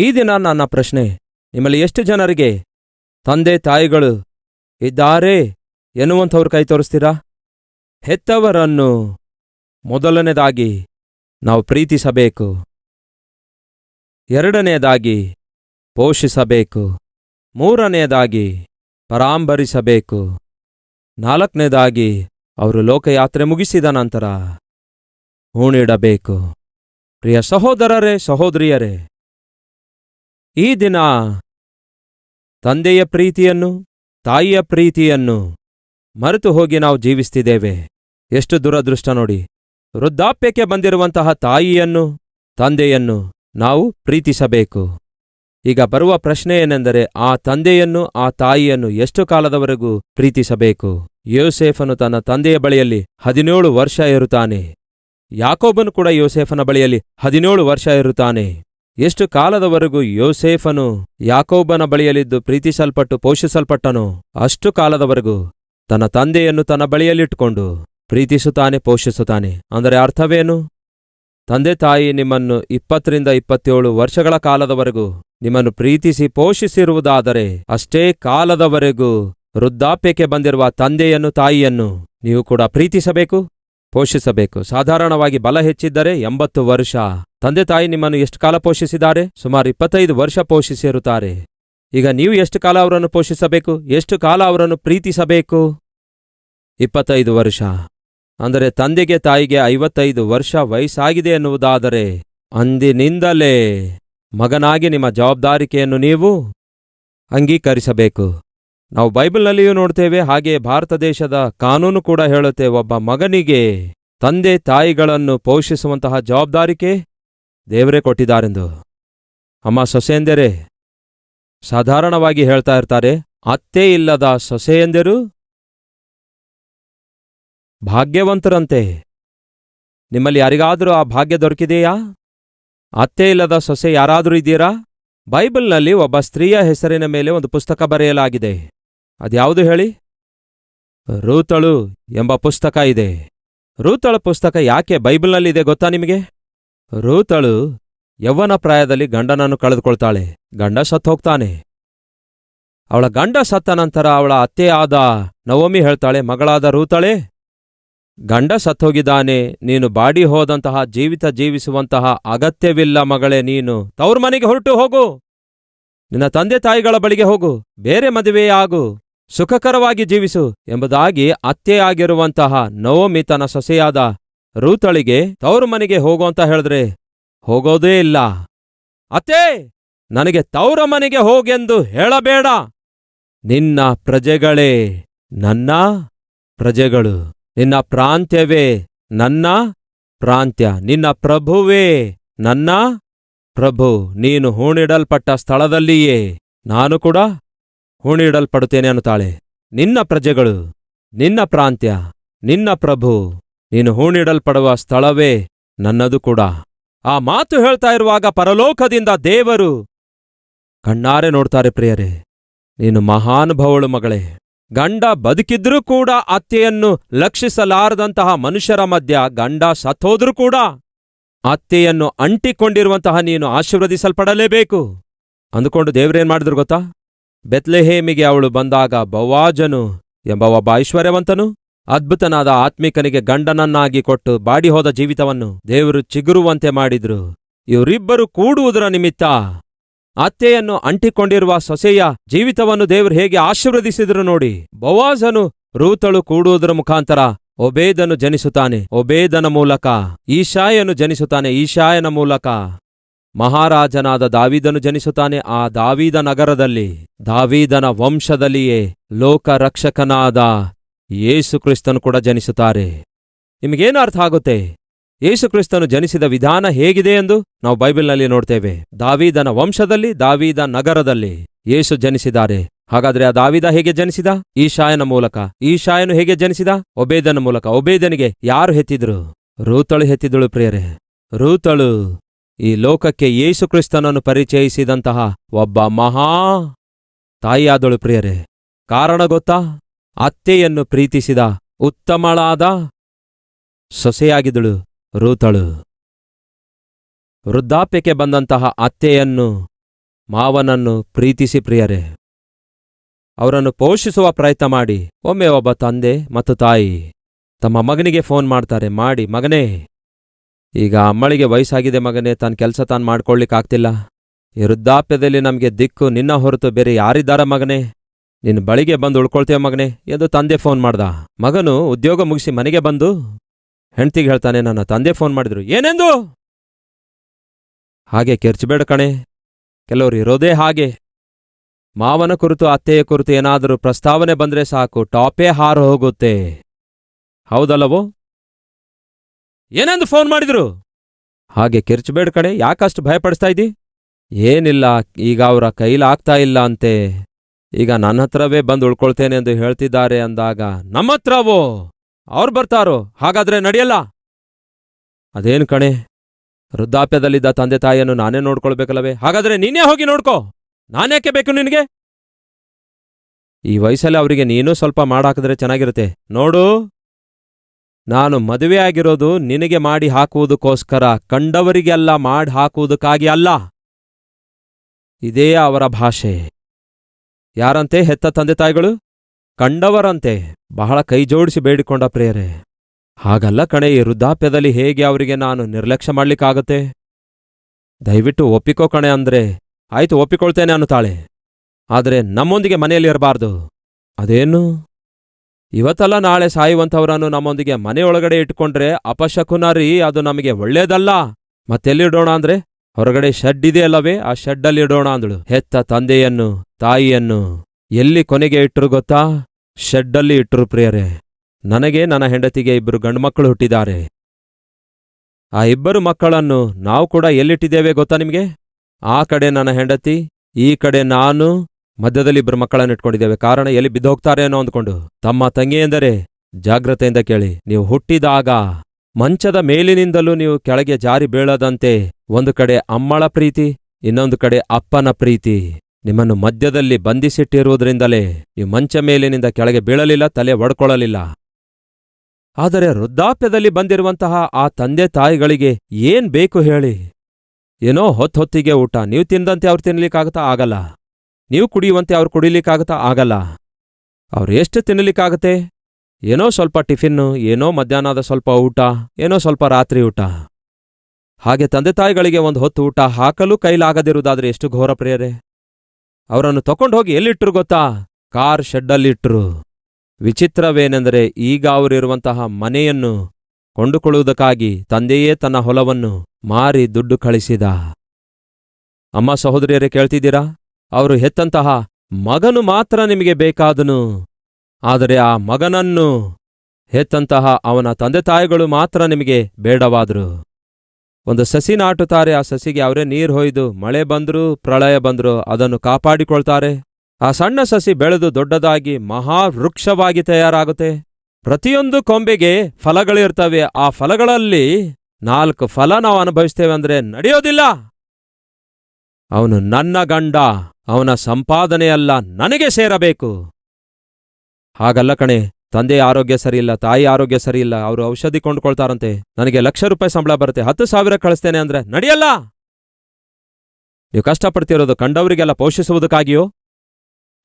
ಈ ದಿನ ನನ್ನ ಪ್ರಶ್ನೆ, ನಿಮ್ಮಲ್ಲಿ ಎಷ್ಟು ಜನರಿಗೆ ತಂದೆ ತಾಯಿಗಳು ಇದ್ದಾರೆ ಎನ್ನುವಂಥವ್ರು ಕೈ ತೋರಿಸ್ತೀರಾ? ಹೆತ್ತವರನ್ನು ಮೊದಲನೇದಾಗಿ ನಾವು ಪ್ರೀತಿಸಬೇಕು. ಎರಡನೆಯದಾಗಿ ಪೋಷಿಸಬೇಕು. ಮೂರನೆಯದಾಗಿ ಪರಾಂಬರಿಸಬೇಕು. ನಾಲ್ಕನೇದಾಗಿ ಅವರು ಲೋಕಯಾತ್ರೆ ಮುಗಿಸಿದ ನಂತರ ಹೂಣಿಡಬೇಕು. ಪ್ರಿಯ ಸಹೋದರರೇ, ಸಹೋದರಿಯರೇ ಈ ದಿನ ತಂದೆಯ ಪ್ರೀತಿಯನ್ನು, ತಾಯಿಯ ಪ್ರೀತಿಯನ್ನು ಮರೆತು ಹೋಗಿ ನಾವು ಜೀವಿಸ್ತಿದ್ದೇವೆ. ಎಷ್ಟು ದುರದೃಷ್ಟ ನೋಡಿ. ವೃದ್ಧಾಪ್ಯಕ್ಕೆ ಬಂದಿರುವಂತಹ ತಾಯಿಯನ್ನು, ತಂದೆಯನ್ನು ನಾವು ಪ್ರೀತಿಸಬೇಕು. ಈಗ ಬರುವ ಪ್ರಶ್ನೆ ಏನೆಂದರೆ, ಆ ತಂದೆಯನ್ನು, ಆ ತಾಯಿಯನ್ನು ಎಷ್ಟು ಕಾಲದವರೆಗೂ ಪ್ರೀತಿಸಬೇಕು? ಯೋಸೇಫನು ತನ್ನ ತಂದೆಯ ಬಳಿಯಲ್ಲಿ ಹದಿನೇಳು ವರ್ಷ ಇರುತ್ತಾನೆ. ಯಾಕೋಬನು ಕೂಡ ಯೋಸೇಫನ ಬಳಿಯಲ್ಲಿ ಹದಿನೇಳು ವರ್ಷ ಇರುತ್ತಾನೆ. ಎಷ್ಟು ಕಾಲದವರೆಗೂ ಯೋಸೇಫನು ಯಾಕೋಬನ ಬಳಿಯಲ್ಲಿದ್ದು ಪ್ರೀತಿಸಲ್ಪಟ್ಟು ಪೋಷಿಸಲ್ಪಟ್ಟನೋ ಅಷ್ಟು ಕಾಲದವರೆಗೂ ತನ್ನ ತಂದೆಯನ್ನು ತನ್ನ ಬಳಿಯಲ್ಲಿಟ್ಟುಕೊಂಡು ಪ್ರೀತಿಸುತ್ತಾನೆ, ಪೋಷಿಸುತ್ತಾನೆ. ಅಂದರೆ ಅರ್ಥವೇನು? ತಂದೆ ತಾಯಿ ನಿಮ್ಮನ್ನು ಇಪ್ಪತ್ತರಿಂದ ಇಪ್ಪತ್ತೇಳು ವರ್ಷಗಳ ಕಾಲದವರೆಗೂ ನಿಮ್ಮನ್ನು ಪ್ರೀತಿಸಿ ಪೋಷಿಸಿರುವುದಾದರೆ ಅಷ್ಟೇ ಕಾಲದವರೆಗೂ ವೃದ್ಧಾಪ್ಯಕ್ಕೆ ಬಂದಿರುವ ತಂದೆಯನ್ನು ತಾಯಿಯನ್ನು ನೀವು ಕೂಡ ಪ್ರೀತಿಸಬೇಕು? ಪೋಷಿಸಬೇಕು. ಸಾಧಾರಣವಾಗಿ ಬಲ ಹೆಚ್ಚಿದ್ದರೆ ಎಂಬತ್ತು ವರ್ಷ. ತಂದೆ ತಾಯಿ ನಿಮ್ಮನ್ನು ಎಷ್ಟು ಕಾಲ ಪೋಷಿಸಿದ್ದಾರೆ? ಸುಮಾರು ಇಪ್ಪತ್ತೈದು ವರ್ಷ ಪೋಷಿಸಿರುತ್ತಾರೆ. ಈಗ ನೀವು ಎಷ್ಟು ಕಾಲ ಅವರನ್ನು ಪೋಷಿಸಬೇಕು? ಎಷ್ಟು ಕಾಲ ಅವರನ್ನು ಪ್ರೀತಿಸಬೇಕು? ಇಪ್ಪತ್ತೈದು ವರ್ಷ. ಅಂದರೆ ತಂದೆಗೆ ತಾಯಿಗೆ ಐವತ್ತೈದು ವರ್ಷ ವಯಸ್ಸಾಗಿದೆ ಎನ್ನುವುದಾದರೆ, ಅಂದಿನಿಂದಲೇ ಮಗನಾಗಿ ನಿಮ್ಮ ಜವಾಬ್ದಾರಿಕೆಯನ್ನು ನೀವು ಅಂಗೀಕರಿಸಬೇಕು. ನಾವು ಬೈಬಲ್ನಲ್ಲಿಯೂ ನೋಡ್ತೇವೆ ಹಾಗೆ ಭಾರತ ದೇಶದ ಕಾನೂನು ಕೂಡ ಹೇಳುತ್ತೆ, ಒಬ್ಬ ಮಗನಿಗೆ ತಂದೆ ತಾಯಿಗಳನ್ನು ಪೋಷಿಸುವಂತಹ ಜವಾಬ್ದಾರಿಕೆ ದೇವರೇ ಕೊಟ್ಟಿದ್ದಾರೆಂದು. ಅಮ್ಮ ಸೊಸೆಯಂದರೆ, ಸಾಧಾರಣವಾಗಿ ಹೇಳ್ತಾ ಇರ್ತಾರೆ, ಅತ್ತೆ ಇಲ್ಲದ ಸೊಸೆಯಂದರು ಭಾಗ್ಯವಂತರಂತೆ. ನಿಮ್ಮಲ್ಲಿ ಯಾರಿಗಾದರೂ ಆ ಭಾಗ್ಯ ದೊರಕಿದೆಯಾ? ಅತ್ತೆ ಇಲ್ಲದ ಸೊಸೆ ಯಾರಾದರೂ ಇದ್ದೀರಾ? ಬೈಬಲ್ನಲ್ಲಿ ಒಬ್ಬ ಸ್ತ್ರೀಯ ಹೆಸರಿನ ಮೇಲೆ ಒಂದು ಪುಸ್ತಕ ಬರೆಯಲಾಗಿದೆ. ಅದ್ಯಾವುದು ಹೇಳಿ? ರೂತಳು ಎಂಬ ಪುಸ್ತಕ ಇದೆ. ರೂತಳ ಪುಸ್ತಕ ಯಾಕೆ ಬೈಬಲ್ನಲ್ಲಿದೆ ಗೊತ್ತಾ ನಿಮಗೆ? ರೂತಳು ಯೌವನ ಪ್ರಾಯದಲ್ಲಿ ಗಂಡನನ್ನು ಕಳೆದುಕೊಳ್ತಾಳೆ. ಗಂಡ ಸತ್ತು ಹೋಗ್ತಾನೆ. ಅವಳ ಗಂಡ ಸತ್ತ ನಂತರ ಅವಳ ಅತ್ತೆ ಆದ ನವಮಿ ಹೇಳ್ತಾಳೆ, ಮಗಳಾದ ರೂತಳೆ, ಗಂಡ ಸತ್ತೋಗಿದ್ದಾನೆ. ನೀನು ಬಾಡಿ ಹೋದಂತಹ, ಜೀವಿತ ಜೀವಿಸುವಂತಹ ಅಗತ್ಯವಿಲ್ಲ ಮಗಳೇ, ನೀನು ತವ್ರ ಮನೆಗೆ ಹೊರಟು ಹೋಗು. ನಿನ್ನ ತಂದೆ ತಾಯಿಗಳ ಬಳಿಗೆ ಹೋಗು. ಬೇರೆ ಮದುವೆಯಾಗು. ಸುಖಕರವಾಗಿ ಜೀವಿಸು ಎಂಬುದಾಗಿ ಅತ್ತೆಯಾಗಿರುವಂತಹ ನವೋಮಿ ತನ್ನ ಸೊಸೆಯಾದ ರೂತಳಿಗೆ, ತವರು ಮನೆಗೆ ಹೋಗು ಅಂತ ಹೇಳಿದ್ರೆ ಹೋಗೋದೇ ಇಲ್ಲ. ಅತ್ತೆ, ನನಗೆ ತೌರ ಮನೆಗೆ ಹೋಗೆಂದು ಹೇಳಬೇಡ. ನಿನ್ನ ಪ್ರಜೆಗಳೇ, ನನ್ನ ಪ್ರಜೆಗಳು. ನಿನ್ನ ಪ್ರಾಂತ್ಯವೇ, ನನ್ನ ಪ್ರಾಂತ್ಯ. ನಿನ್ನ ಪ್ರಭುವೇ, ನನ್ನ ಪ್ರಭು. ನೀನು ಹೂಣಿಡಲ್ಪಟ್ಟ ಸ್ಥಳದಲ್ಲಿಯೇ. ನಾನು ಕೂಡ ಹೂಣಿಡಲ್ಪಡುತ್ತೇನೆ ಅನ್ನುತ್ತಾಳೆ. ನಿನ್ನ ಪ್ರಜೆಗಳು, ನಿನ್ನ ಪ್ರಾಂತ್ಯ, ನಿನ್ನ ಪ್ರಭು, ನೀನು ಹೂಣಿಡಲ್ಪಡುವ ಸ್ಥಳವೇ ನನ್ನದು ಕೂಡ. ಆ ಮಾತು ಹೇಳ್ತಾ ಇರುವಾಗ ಪರಲೋಕದಿಂದ ದೇವರು ಕಣ್ಣಾರೆ ನೋಡ್ತಾರೆ ಪ್ರಿಯರೇ. ನೀನು ಮಹಾನುಭವಳು ಮಗಳೇ. ಗಂಡ ಬದುಕಿದ್ರೂ ಕೂಡ ಅತ್ತೆಯನ್ನು ಲಕ್ಷಿಸಲಾರದಂತಹ ಮನುಷ್ಯರ ಮಧ್ಯ ಗಂಡ ಸತ್ತೋದ್ರೂ ಕೂಡ ಅತ್ತೆಯನ್ನು ಅಂಟಿಕೊಂಡಿರುವಂತಹ ನೀನು ಆಶೀರ್ವದಿಸಲ್ಪಡಲೇಬೇಕು. ಅಂದುಕೊಂಡು ದೇವರೇನ್ ಮಾಡಿದ್ರು ಗೊತ್ತಾ? ಬೆತ್ಲೆಹೇಮಿಗೆ ಅವಳು ಬಂದಾಗ ಬವಾಜನು ಎಂಬ ಒಬ್ಬ ಐಶ್ವರ್ಯವಂತನು? ಅದ್ಭುತನಾದ ಆತ್ಮಿಕನಿಗೆ ಗಂಡನನ್ನಾಗಿ ಕೊಟ್ಟು ಬಾಡಿಹೋದ ಜೀವಿತವನ್ನು ದೇವರು ಚಿಗುರುವಂತೆ ಮಾಡಿದ್ರು. ಇವರಿಬ್ಬರು ಕೂಡುವುದರ ನಿಮಿತ್ತ ಅತ್ತೆಯನ್ನು ಅಂಟಿಕೊಂಡಿರುವ ಸೊಸೆಯ ಜೀವಿತವನ್ನು ದೇವರು ಹೇಗೆ ಆಶೀರ್ವದಿಸಿದ್ರು ನೋಡಿ. ಬವಾಜನು ರೂತಳು ಕೂಡುವುದರ ಮುಖಾಂತರ ಒಬೇದನು ಜನಿಸುತ್ತಾನೆ. ಒಬೇದನ ಮೂಲಕ, ಈಶಾಯನು ಜನಿಸುತ್ತಾನೆ. ಈಶಾಯನ ಮೂಲಕ ಮಹಾರಾಜನಾದ ದಾವಿದನು ಜನಿಸುತ್ತಾನೆ. ಆ ದಾವಿದ ನಗರದಲ್ಲಿ, ದಾವಿದನ ವಂಶದಲ್ಲಿಯೇ ಲೋಕರಕ್ಷಕನಾದ ಯೇಸು ಕ್ರಿಸ್ತನು ಕೂಡ ಜನಿಸುತ್ತಾರೆ. ನಿಮಗೇನು ಅರ್ಥ ಆಗುತ್ತೆ? ಯೇಸು ಕ್ರಿಸ್ತನು ಜನಿಸಿದ ವಿಧಾನ ಹೇಗಿದೆ ಎಂದು ನಾವು ಬೈಬಲ್ನಲ್ಲಿ ನೋಡ್ತೇವೆ. ದಾವಿದನ ವಂಶದಲ್ಲಿ, ದಾವಿದ ನಗರದಲ್ಲಿ ಯೇಸು ಜನಿಸಿದ್ದಾರೆ. ಹಾಗಾದ್ರೆ ಆ ದಾವಿದ ಹೇಗೆ ಜನಿಸಿದ? ಈಶಾಯನ ಮೂಲಕ. ಈಶಾಯನು ಹೇಗೆ ಜನಿಸಿದ? ಒಬೇದನ ಮೂಲಕ. ಒಬೇದನಿಗೆ ಯಾರು ಹೆತ್ತಿದ್ರು? ರೂತಳು ಹೆತ್ತಿದಳು ಪ್ರಿಯರೇ. ರೂತಳು ಈ ಲೋಕಕ್ಕೆ ಯೇಸುಕ್ರಿಸ್ತನನ್ನು ಪರಿಚಯಿಸಿದಂತಹ ಒಬ್ಬ ಮಹಾ ತಾಯಿಯಾದಳು ಪ್ರಿಯರೇ. ಕಾರಣ ಗೊತ್ತಾ? ಅತ್ತೆಯನ್ನು ಪ್ರೀತಿಸಿದ ಉತ್ತಮಳಾದ ಸೊಸೆಯಾಗಿದಳು ರೂತಳು. ವೃದ್ಧಾಪ್ಯಕ್ಕೆ ಬಂದಂತಹ ಅತ್ತೆಯನ್ನು, ಮಾವನನ್ನು ಪ್ರೀತಿಸಿ ಪ್ರಿಯರೇ. ಅವರನ್ನು ಪೋಷಿಸುವ ಪ್ರಯತ್ನ ಮಾಡಿ. ಒಮ್ಮೆ ಒಬ್ಬ ತಂದೆ ಮತ್ತು ತಾಯಿ ತಮ್ಮ ಮಗನಿಗೆ ಫೋನ್ ಮಾಡ್ತಾರೆ, ಮಾಡಿ ಮಗನೇ ಈಗ ಅಮ್ಮಳಿಗೆ ವಯಸ್ಸಾಗಿದೆ ಮಗನೇ ತನ್ನ ಕೆಲಸ ತಾನು ಮಾಡ್ಕೊಳ್ಳಿಕ್ಕಾಗ್ತಿಲ್ಲ ಈ ವೃದ್ಧಾಪ್ಯದಲ್ಲಿ ನಮಗೆ ದಿಕ್ಕು ನಿನ್ನ ಹೊರತು ಬೇರೆ ಯಾರಿದ್ದಾರ ಮಗನೇ? ನಿನ್ನ ಬಳಿಗೆ ಬಂದು ಉಳ್ಕೊಳ್ತೇವ ಮಗನೇ? ಎಂದು ತಂದೆ ಫೋನ್ ಮಾಡ್ದ. ಮಗನು ಉದ್ಯೋಗ ಮುಗಿಸಿ ಮನೆಗೆ ಬಂದು, ಹೆಂಡ್ತಿಗೆ ಹೇಳ್ತಾನೆ, ನನ್ನ ತಂದೆ ಫೋನ್ ಮಾಡಿದ್ರು. ಏನೆಂದು? ಹಾಗೆ ಕೆರ್ಚಬೇಡ ಕಣೆ. ಕೆಲವರು ಇರೋದೇ ಹಾಗೆ. ಮಾವನ ಕುರಿತು, ಅತ್ತೆಯ ಕುರಿತು ಏನಾದರೂ ಪ್ರಸ್ತಾವನೆ ಬಂದ್ರೆ ಸಾಕು, ಟಾಪೇ ಹಾರು ಹೋಗುತ್ತೆ. ಹೌದಲ್ಲವೋ? ಏನೆಂದು ಫೋನ್ ಮಾಡಿದ್ರು? ಹಾಗೆ ಕಿರ್ಚಬೇಡ ಕಣೆ, ಯಾಕಷ್ಟು ಭಯಪಡಿಸ್ತಾ ಇದ್ದಿ? ಏನಿಲ್ಲ, ಈಗ ಅವರ ಕೈಲಾಗ್ತಾ ಇಲ್ಲ ಅಂತೆ. ಈಗ ನನ್ನ ಹತ್ರವೇ ಬಂದು ಉಳ್ಕೊಳ್ತೇನೆ ಎಂದು ಹೇಳ್ತಿದ್ದಾರೆ ಅಂದಾಗ, ನಮ್ಮ ಹತ್ರವೋ ಅವ್ರು ಬರ್ತಾರೋ? ಹಾಗಾದ್ರೆ ನಡೆಯಲ್ಲ? ಅದೇನು ಕಣೆ? ವೃದ್ಧಾಪ್ಯದಲ್ಲಿದ್ದ ತಂದೆ ತಾಯಿಯನ್ನು ನಾನೇ ನೋಡ್ಕೊಳ್ಬೇಕಲ್ಲವೇ? ಹಾಗಾದ್ರೆ ನೀನೇ ಹೋಗಿ ನೋಡ್ಕೋ. ನಾನ್ಯಾಕೆ ಬೇಕು ನಿನಗೆ? ಈ ವಯಸ್ಸಲ್ಲಿ ಅವರಿಗೆ ನೀನೂ ಸ್ವಲ್ಪ ಮಾಡಾಕಿದ್ರೆ ಚೆನ್ನಾಗಿರುತ್ತೆ. ನೋಡು. ನಾನು ಮದುವೆ ಆಗಿರೋದು ನಿನಗೆ ಮಾಡಿ ಹಾಕುವುದಕ್ಕೋಸ್ಕರ, ಕಂಡವರಿಗೆಲ್ಲ ಮಾಡಿ ಹಾಕುವುದಕ್ಕಾಗಿ ಅಲ್ಲ. ಇದೇ ಅವರ ಭಾಷೆ. ಯಾರಂತೆ ಹೆತ್ತ ತಂದೆ ತಾಯಿಗಳು? ಕಂಡವರಂತೆ. ಬಹಳ ಕೈ ಜೋಡಿಸಿ ಬೇಡಿಕೊಂಡ ಪ್ರೇರೆ ಹಾಗಲ್ಲ ಕಣೆ, ಈ ವೃದ್ಧಾಪ್ಯದಲ್ಲಿ ಹೇಗೆ ಅವರಿಗೆ ನಾನು ನಿರ್ಲಕ್ಷ್ಯ ಮಾಡ್ಲಿಕ್ಕಾಗತ್ತೆ? ದಯವಿಟ್ಟು ಒಪ್ಪಿಕೋ ಕಣೆ ಅಂದ್ರೆ, ಆಯ್ತು ಒಪ್ಪಿಕೊಳ್ತೇನೆ ಅನ್ನುತ್ತಾಳೆ. ಆದರೆ ನಮ್ಮೊಂದಿಗೆ ಮನೆಯಲ್ಲಿ ಇರಬಾರ್ದು. ಅದೇನು? ಇವತ್ತಲ್ಲ ನಾಳೆ ಸಾಯುವಂಥವರನ್ನು ನಮ್ಮೊಂದಿಗೆ ಮನೆಯೊಳಗಡೆ ಇಟ್ಕೊಂಡ್ರೆ ಅಪಶಕುನ ರೀ ಅದು ನಮಗೆ ಒಳ್ಳೇದಲ್ಲ ಮತ್ತೆಲ್ಲಿಡೋಣ ಅಂದ್ರೆ? ಹೊರಗಡೆ ಶೆಡ್ ಇದೆಯಲ್ಲವೇ ಆ ಶೆಡ್ಡಲ್ಲಿ ಇಡೋಣ ಅಂದಳು. ಹೆತ್ತ ತಂದೆಯನ್ನು, ತಾಯಿಯನ್ನು ಎಲ್ಲಿ ಕೊನೆಗೆ ಇಟ್ಟರು ಗೊತ್ತಾ? ಶೆಡ್ಡಲ್ಲಿ ಇಟ್ಟರು ಪ್ರಿಯರೇ, ನನಗೆ ನನ್ನ ಹೆಂಡತಿಗೆ ಇಬ್ಬರು ಗಂಡುಮಕ್ಕಳು ಹುಟ್ಟಿದ್ದಾರೆ. ಆ ಇಬ್ಬರು ಮಕ್ಕಳನ್ನು ನಾವು ಕೂಡ ಎಲ್ಲಿಟ್ಟಿದ್ದೇವೆ ಗೊತ್ತಾ ನಿಮಗೆ? ಆ ಕಡೆ ನನ್ನ ಹೆಂಡತಿ, ಈ ಕಡೆ ನಾನು ಮಧ್ಯದಲ್ಲಿ ಇಬ್ಬರು ಮಕ್ಕಳನ್ನು ಇಟ್ಕೊಂಡಿದ್ದೇವೆ. ಕಾರಣ ಎಲ್ಲಿ ಬಿದ್ದೋಗ್ತಾರೆ ಅನ್ನೋ ಅಂದ್ಕೊಂಡು ತಮ್ಮ ತಂಗಿ ಎಂದರೆ, ಜಾಗ್ರತೆಯಿಂದ ಕೇಳಿ. ನೀವು ಹುಟ್ಟಿದಾಗ, ಮಂಚದ ಮೇಲಿನಿಂದಲೂ ನೀವು ಕೆಳಗೆ ಜಾರಿ ಬೀಳದಂತೆ ಒಂದು ಕಡೆ ಅಮ್ಮಳ ಪ್ರೀತಿ, ಇನ್ನೊಂದು ಕಡೆ ಅಪ್ಪನ ಪ್ರೀತಿ. ನಿಮ್ಮನ್ನು ಮಧ್ಯದಲ್ಲಿ ಬಂಧಿಸಿಟ್ಟಿರುವುದರಿಂದಲೇ ನೀವು ಮಂಚ ಮೇಲಿನಿಂದ ಕೆಳಗೆ ಬೀಳಲಿಲ್ಲ, ತಲೆ ಒಡ್ಕೊಳ್ಳಲಿಲ್ಲ. ಆದರೆ ವೃದ್ಧಾಪ್ಯದಲ್ಲಿ ಬಂದಿರುವಂತಹ ಆ ತಂದೆ ತಾಯಿಗಳಿಗೆ ಏನ್ ಬೇಕು ಹೇಳಿ. ಏನೋ ಹೊತ್ತೊತ್ತಿಗೆ ಊಟ. ನೀವು ತಿಂದಂತೆ ಅವ್ರು ತಿನ್ಲಿಕ್ಕಾಗತ್ತಾ? ಆಗಲ್ಲ. ನೀವು ಕುಡಿಯುವಂತೆ ಅವ್ರು ಕುಡಿಲಿಕ್ಕಾಗತ್ತಾ? ಆಗಲ್ಲ. ಅವ್ರು ಎಷ್ಟು ತಿನ್ನಲಿಕ್ಕಾಗತ್ತೆ? ಏನೋ ಸ್ವಲ್ಪ ಟಿಫಿನ್ನು, ಏನೋ ಮಧ್ಯಾಹ್ನದ ಸ್ವಲ್ಪ ಊಟ, ಏನೋ ಸ್ವಲ್ಪ ರಾತ್ರಿ ಊಟ. ಹಾಗೆ ತಂದೆ ತಾಯಿಗಳಿಗೆ ಒಂದು ಹೊತ್ತು ಊಟ ಹಾಕಲು ಕೈಲಾಗದಿರುವುದಾದ್ರೆ ಎಷ್ಟು ಘೋರ ಪ್ರಿಯರೇ. ಅವರನ್ನು ತಕೊಂಡೋಗಿ ಎಲ್ಲಿಟ್ರು ಗೊತ್ತಾ? ಕಾರ್ ಶೆಡ್ಡಲ್ಲಿಟ್ರು. ವಿಚಿತ್ರವೇನೆಂದರೆ ಈಗ ಅವರಿರುವಂತಹ ಮನೆಯನ್ನು ಕೊಂಡುಕೊಳ್ಳುವುದಕ್ಕಾಗಿ ತಂದೆಯೇ ತನ್ನ ಹೊಲವನ್ನು ಮಾರಿ ದುಡ್ಡು ಕಳಿಸಿದ. ಅಮ್ಮ ಸಹೋದರಿಯರೇ ಕೇಳ್ತಿದ್ದೀರಾ? ಅವರು ಹೆತ್ತಂತಹ ಮಗನು ಮಾತ್ರ ನಿಮಗೆ ಬೇಕಾದನು? ಆದರೆ ಆ ಮಗನನ್ನು ಹೆತ್ತಂತಹ ಅವನ ತಂದೆ ತಾಯಿಗಳು ಮಾತ್ರ ನಿಮಗೆ ಬೇಡವಾದರು. ಒಂದು ಸಸಿ ನಾಟುತ್ತಾರೆ, ಆ ಸಸಿಗೆ ಅವರೇ ನೀರು ಹೊಯ್ದು ಮಳೆ ಬಂದರೂ ಪ್ರಳಯ ಬಂದರೂ ಅದನ್ನು ಕಾಪಾಡಿಕೊಳ್ತಾರೆ. ಆ ಸಣ್ಣ ಸಸಿ ಬೆಳೆದು ದೊಡ್ಡದಾಗಿ ಮಹಾವೃಕ್ಷವಾಗಿ ತಯಾರಾಗುತ್ತೆ. ಪ್ರತಿಯೊಂದು ಕೊಂಬೆಗೆ ಫಲಗಳಿರ್ತವೆ. ಆ ಫಲಗಳಲ್ಲಿ ನಾಲ್ಕು ಫಲ ನಾವು ಅನುಭವಿಸ್ತೇವೆ ಅಂದ್ರೆ ನಡೆಯೋದಿಲ್ಲ. ಅವನು ನನ್ನ ಗಂಡ. ಅವನ ಸಂಪಾದನೆಯಲ್ಲ ನನಗೆ ಸೇರಬೇಕು. ಹಾಗಲ್ಲ ಕಣೆ, ತಂದೆ ಆರೋಗ್ಯ ಸರಿಯಿಲ್ಲ, ತಾಯಿ ಆರೋಗ್ಯ ಸರಿಯಿಲ್ಲ, ಅವರು ಔಷಧಿ ಕೊಂಡ್ಕೊಳ್ತಾರಂತೆ, ನನಗೆ ಲಕ್ಷ ರೂಪಾಯಿ ಸಂಬಳ ಬರುತ್ತೆ, ಹತ್ತು ಸಾವಿರ ಕಳಿಸ್ತೇನೆ ಅಂದ್ರೆ ನಡೆಯಲ್ಲ? ನೀವು ಕಷ್ಟಪಡ್ತಿರೋದು ಕಂಡವರಿಗೆಲ್ಲ ಪೋಷಿಸುವುದಕ್ಕಾಗಿಯೋ?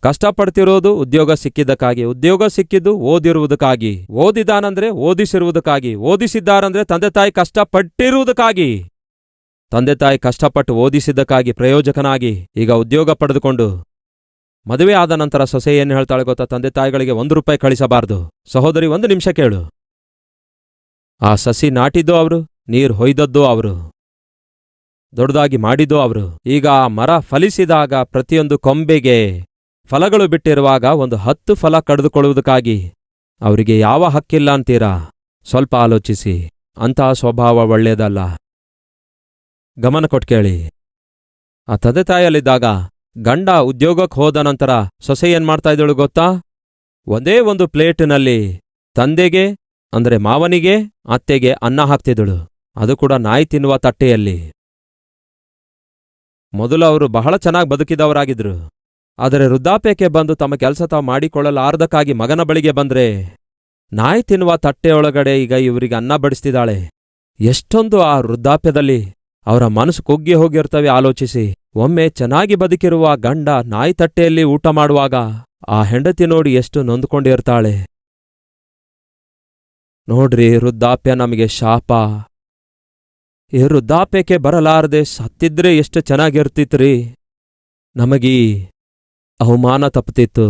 ಕಷ್ಟಪಡ್ತಿರೋದು ಉದ್ಯೋಗ ಸಿಕ್ಕಿದ್ದಕ್ಕಾಗಿ, ಉದ್ಯೋಗ ಸಿಕ್ಕಿದ್ದು ಓದಿರುವುದಕ್ಕಾಗಿ, ಓದಿದಾನಂದ್ರೆ ಓದಿಸಿರುವುದಕ್ಕಾಗಿ, ಓದಿಸಿದ್ದಾರಂದ್ರೆ ತಂದೆ ತಾಯಿ ಕಷ್ಟಪಟ್ಟಿರುವುದಕ್ಕಾಗಿ. ತಂದೆ ತಾಯಿ ಕಷ್ಟಪಟ್ಟು ಓದಿಸಿದ್ದಕ್ಕಾಗಿ ಪ್ರಯೋಜಕನಾಗಿ ಈಗ ಉದ್ಯೋಗ ಪಡೆದುಕೊಂಡು ಮದುವೆ ಆದ ನಂತರ ಸೊಸೆ ಏನು ಹೇಳ್ತಾಳೆ ಗೊತ್ತಾ, ತಂದೆ ತಾಯಿಗಳಿಗೆ ಒಂದು ರೂಪಾಯಿ ಕಳಿಸಬಾರ್ದು. ಸಹೋದರಿ, ಒಂದು ನಿಮಿಷ ಕೇಳು. ಆ ಸಸಿ ನಾಟಿದ್ದು ಅವರು, ನೀರು ಹೊಯ್ದದ್ದು ಅವರು. ದೊಡ್ಡದಾಗಿ ಮಾಡಿದ್ದು ಅವರು. ಈಗ ಆ ಮರ ಫಲಿಸಿದಾಗ ಪ್ರತಿಯೊಂದು ಕೊಂಬೆಗೆ ಫಲಗಳು ಬಿಟ್ಟಿರುವಾಗ ಒಂದು ಹತ್ತು ಫಲ ಕಡಿದುಕೊಳ್ಳುವುದಕ್ಕಾಗಿ ಅವರಿಗೆ ಯಾವ ಹಕ್ಕಿಲ್ಲ ಅಂತೀರಾ? ಸ್ವಲ್ಪ ಆಲೋಚಿಸಿ. ಅಂತಹ ಸ್ವಭಾವ ಒಳ್ಳೆಯದಲ್ಲ. ಗಮನ ಕೊಟ್ಟು ಕೇಳಿ. ಆ ತಂದೆ ತಾಯಲ್ಲಿದ್ದಾಗ ಗಂಡ ಉದ್ಯೋಗಕ್ಕೆ ಹೋದ ನಂತರ ಸೊಸೆ ಏನ್ ಮಾಡ್ತಾ ಇದ್ದಳು ಗೊತ್ತಾ? ಒಂದೇ ಒಂದು ಪ್ಲೇಟಿನಲ್ಲಿ ತಂದೆಗೆ, ಅಂದ್ರೆ ಮಾವನಿಗೆ, ಅತ್ತೆಗೆ ಅನ್ನ ಹಾಕ್ತಿದ್ದಳು. ಅದು ಕೂಡ ನಾಯಿ ತಿನ್ನುವ ತಟ್ಟೆಯಲ್ಲಿ. ಮೊದಲು ಅವರು ಬಹಳ ಚೆನ್ನಾಗಿ ಬದುಕಿದವರಾಗಿದ್ರು. ಆದರೆ ವೃದ್ಧಾಪ್ಯಕ್ಕೆ ಬಂದು ತಮ್ಮ ಕೆಲಸ ತಾವು ಮಾಡಿಕೊಳ್ಳಲಾರ್ದಕ್ಕಾಗಿ ಮಗನ ಬಳಿಗೆ ಬಂದ್ರೆ, ನಾಯಿ ತಿನ್ನುವ ತಟ್ಟೆಯೊಳಗಡೆ ಈಗ ಇವರಿಗೆ ಅನ್ನ ಬಡಿಸ್ತಿದ್ದಾಳೆ. ಎಷ್ಟೊಂದು ಆ ವೃದ್ಧಾಪ್ಯದಲ್ಲಿ ಅವರ ಮನಸ್ಸು ಕುಗ್ಗಿ ಹೋಗಿರ್ತವೆ, ಆಲೋಚಿಸಿ. ಒಮ್ಮೆ ಚೆನ್ನಾಗಿ ಬದುಕಿರುವ ಗಂಡ ನಾಯಿ ತಟ್ಟೆಯಲ್ಲಿ ಊಟ ಮಾಡುವಾಗ ಆ ಹೆಂಡತಿ ನೋಡಿ ಎಷ್ಟು ನೊಂದ್ಕೊಂಡಿರ್ತಾಳೆ. ನೋಡ್ರಿ, ವೃದ್ಧಾಪ್ಯ ನಮಗೆ ಶಾಪ. ಈ ವೃದ್ಧಾಪ್ಯಕ್ಕೆ ಬರಲಾರದೆ ಸತ್ತಿದ್ರೆ ಎಷ್ಟು ಚೆನ್ನಾಗಿರ್ತಿತ್ರಿ. ನಮಗೀ ಅವಮಾನ ತಪ್ಪುತ್ತಿತ್ತು.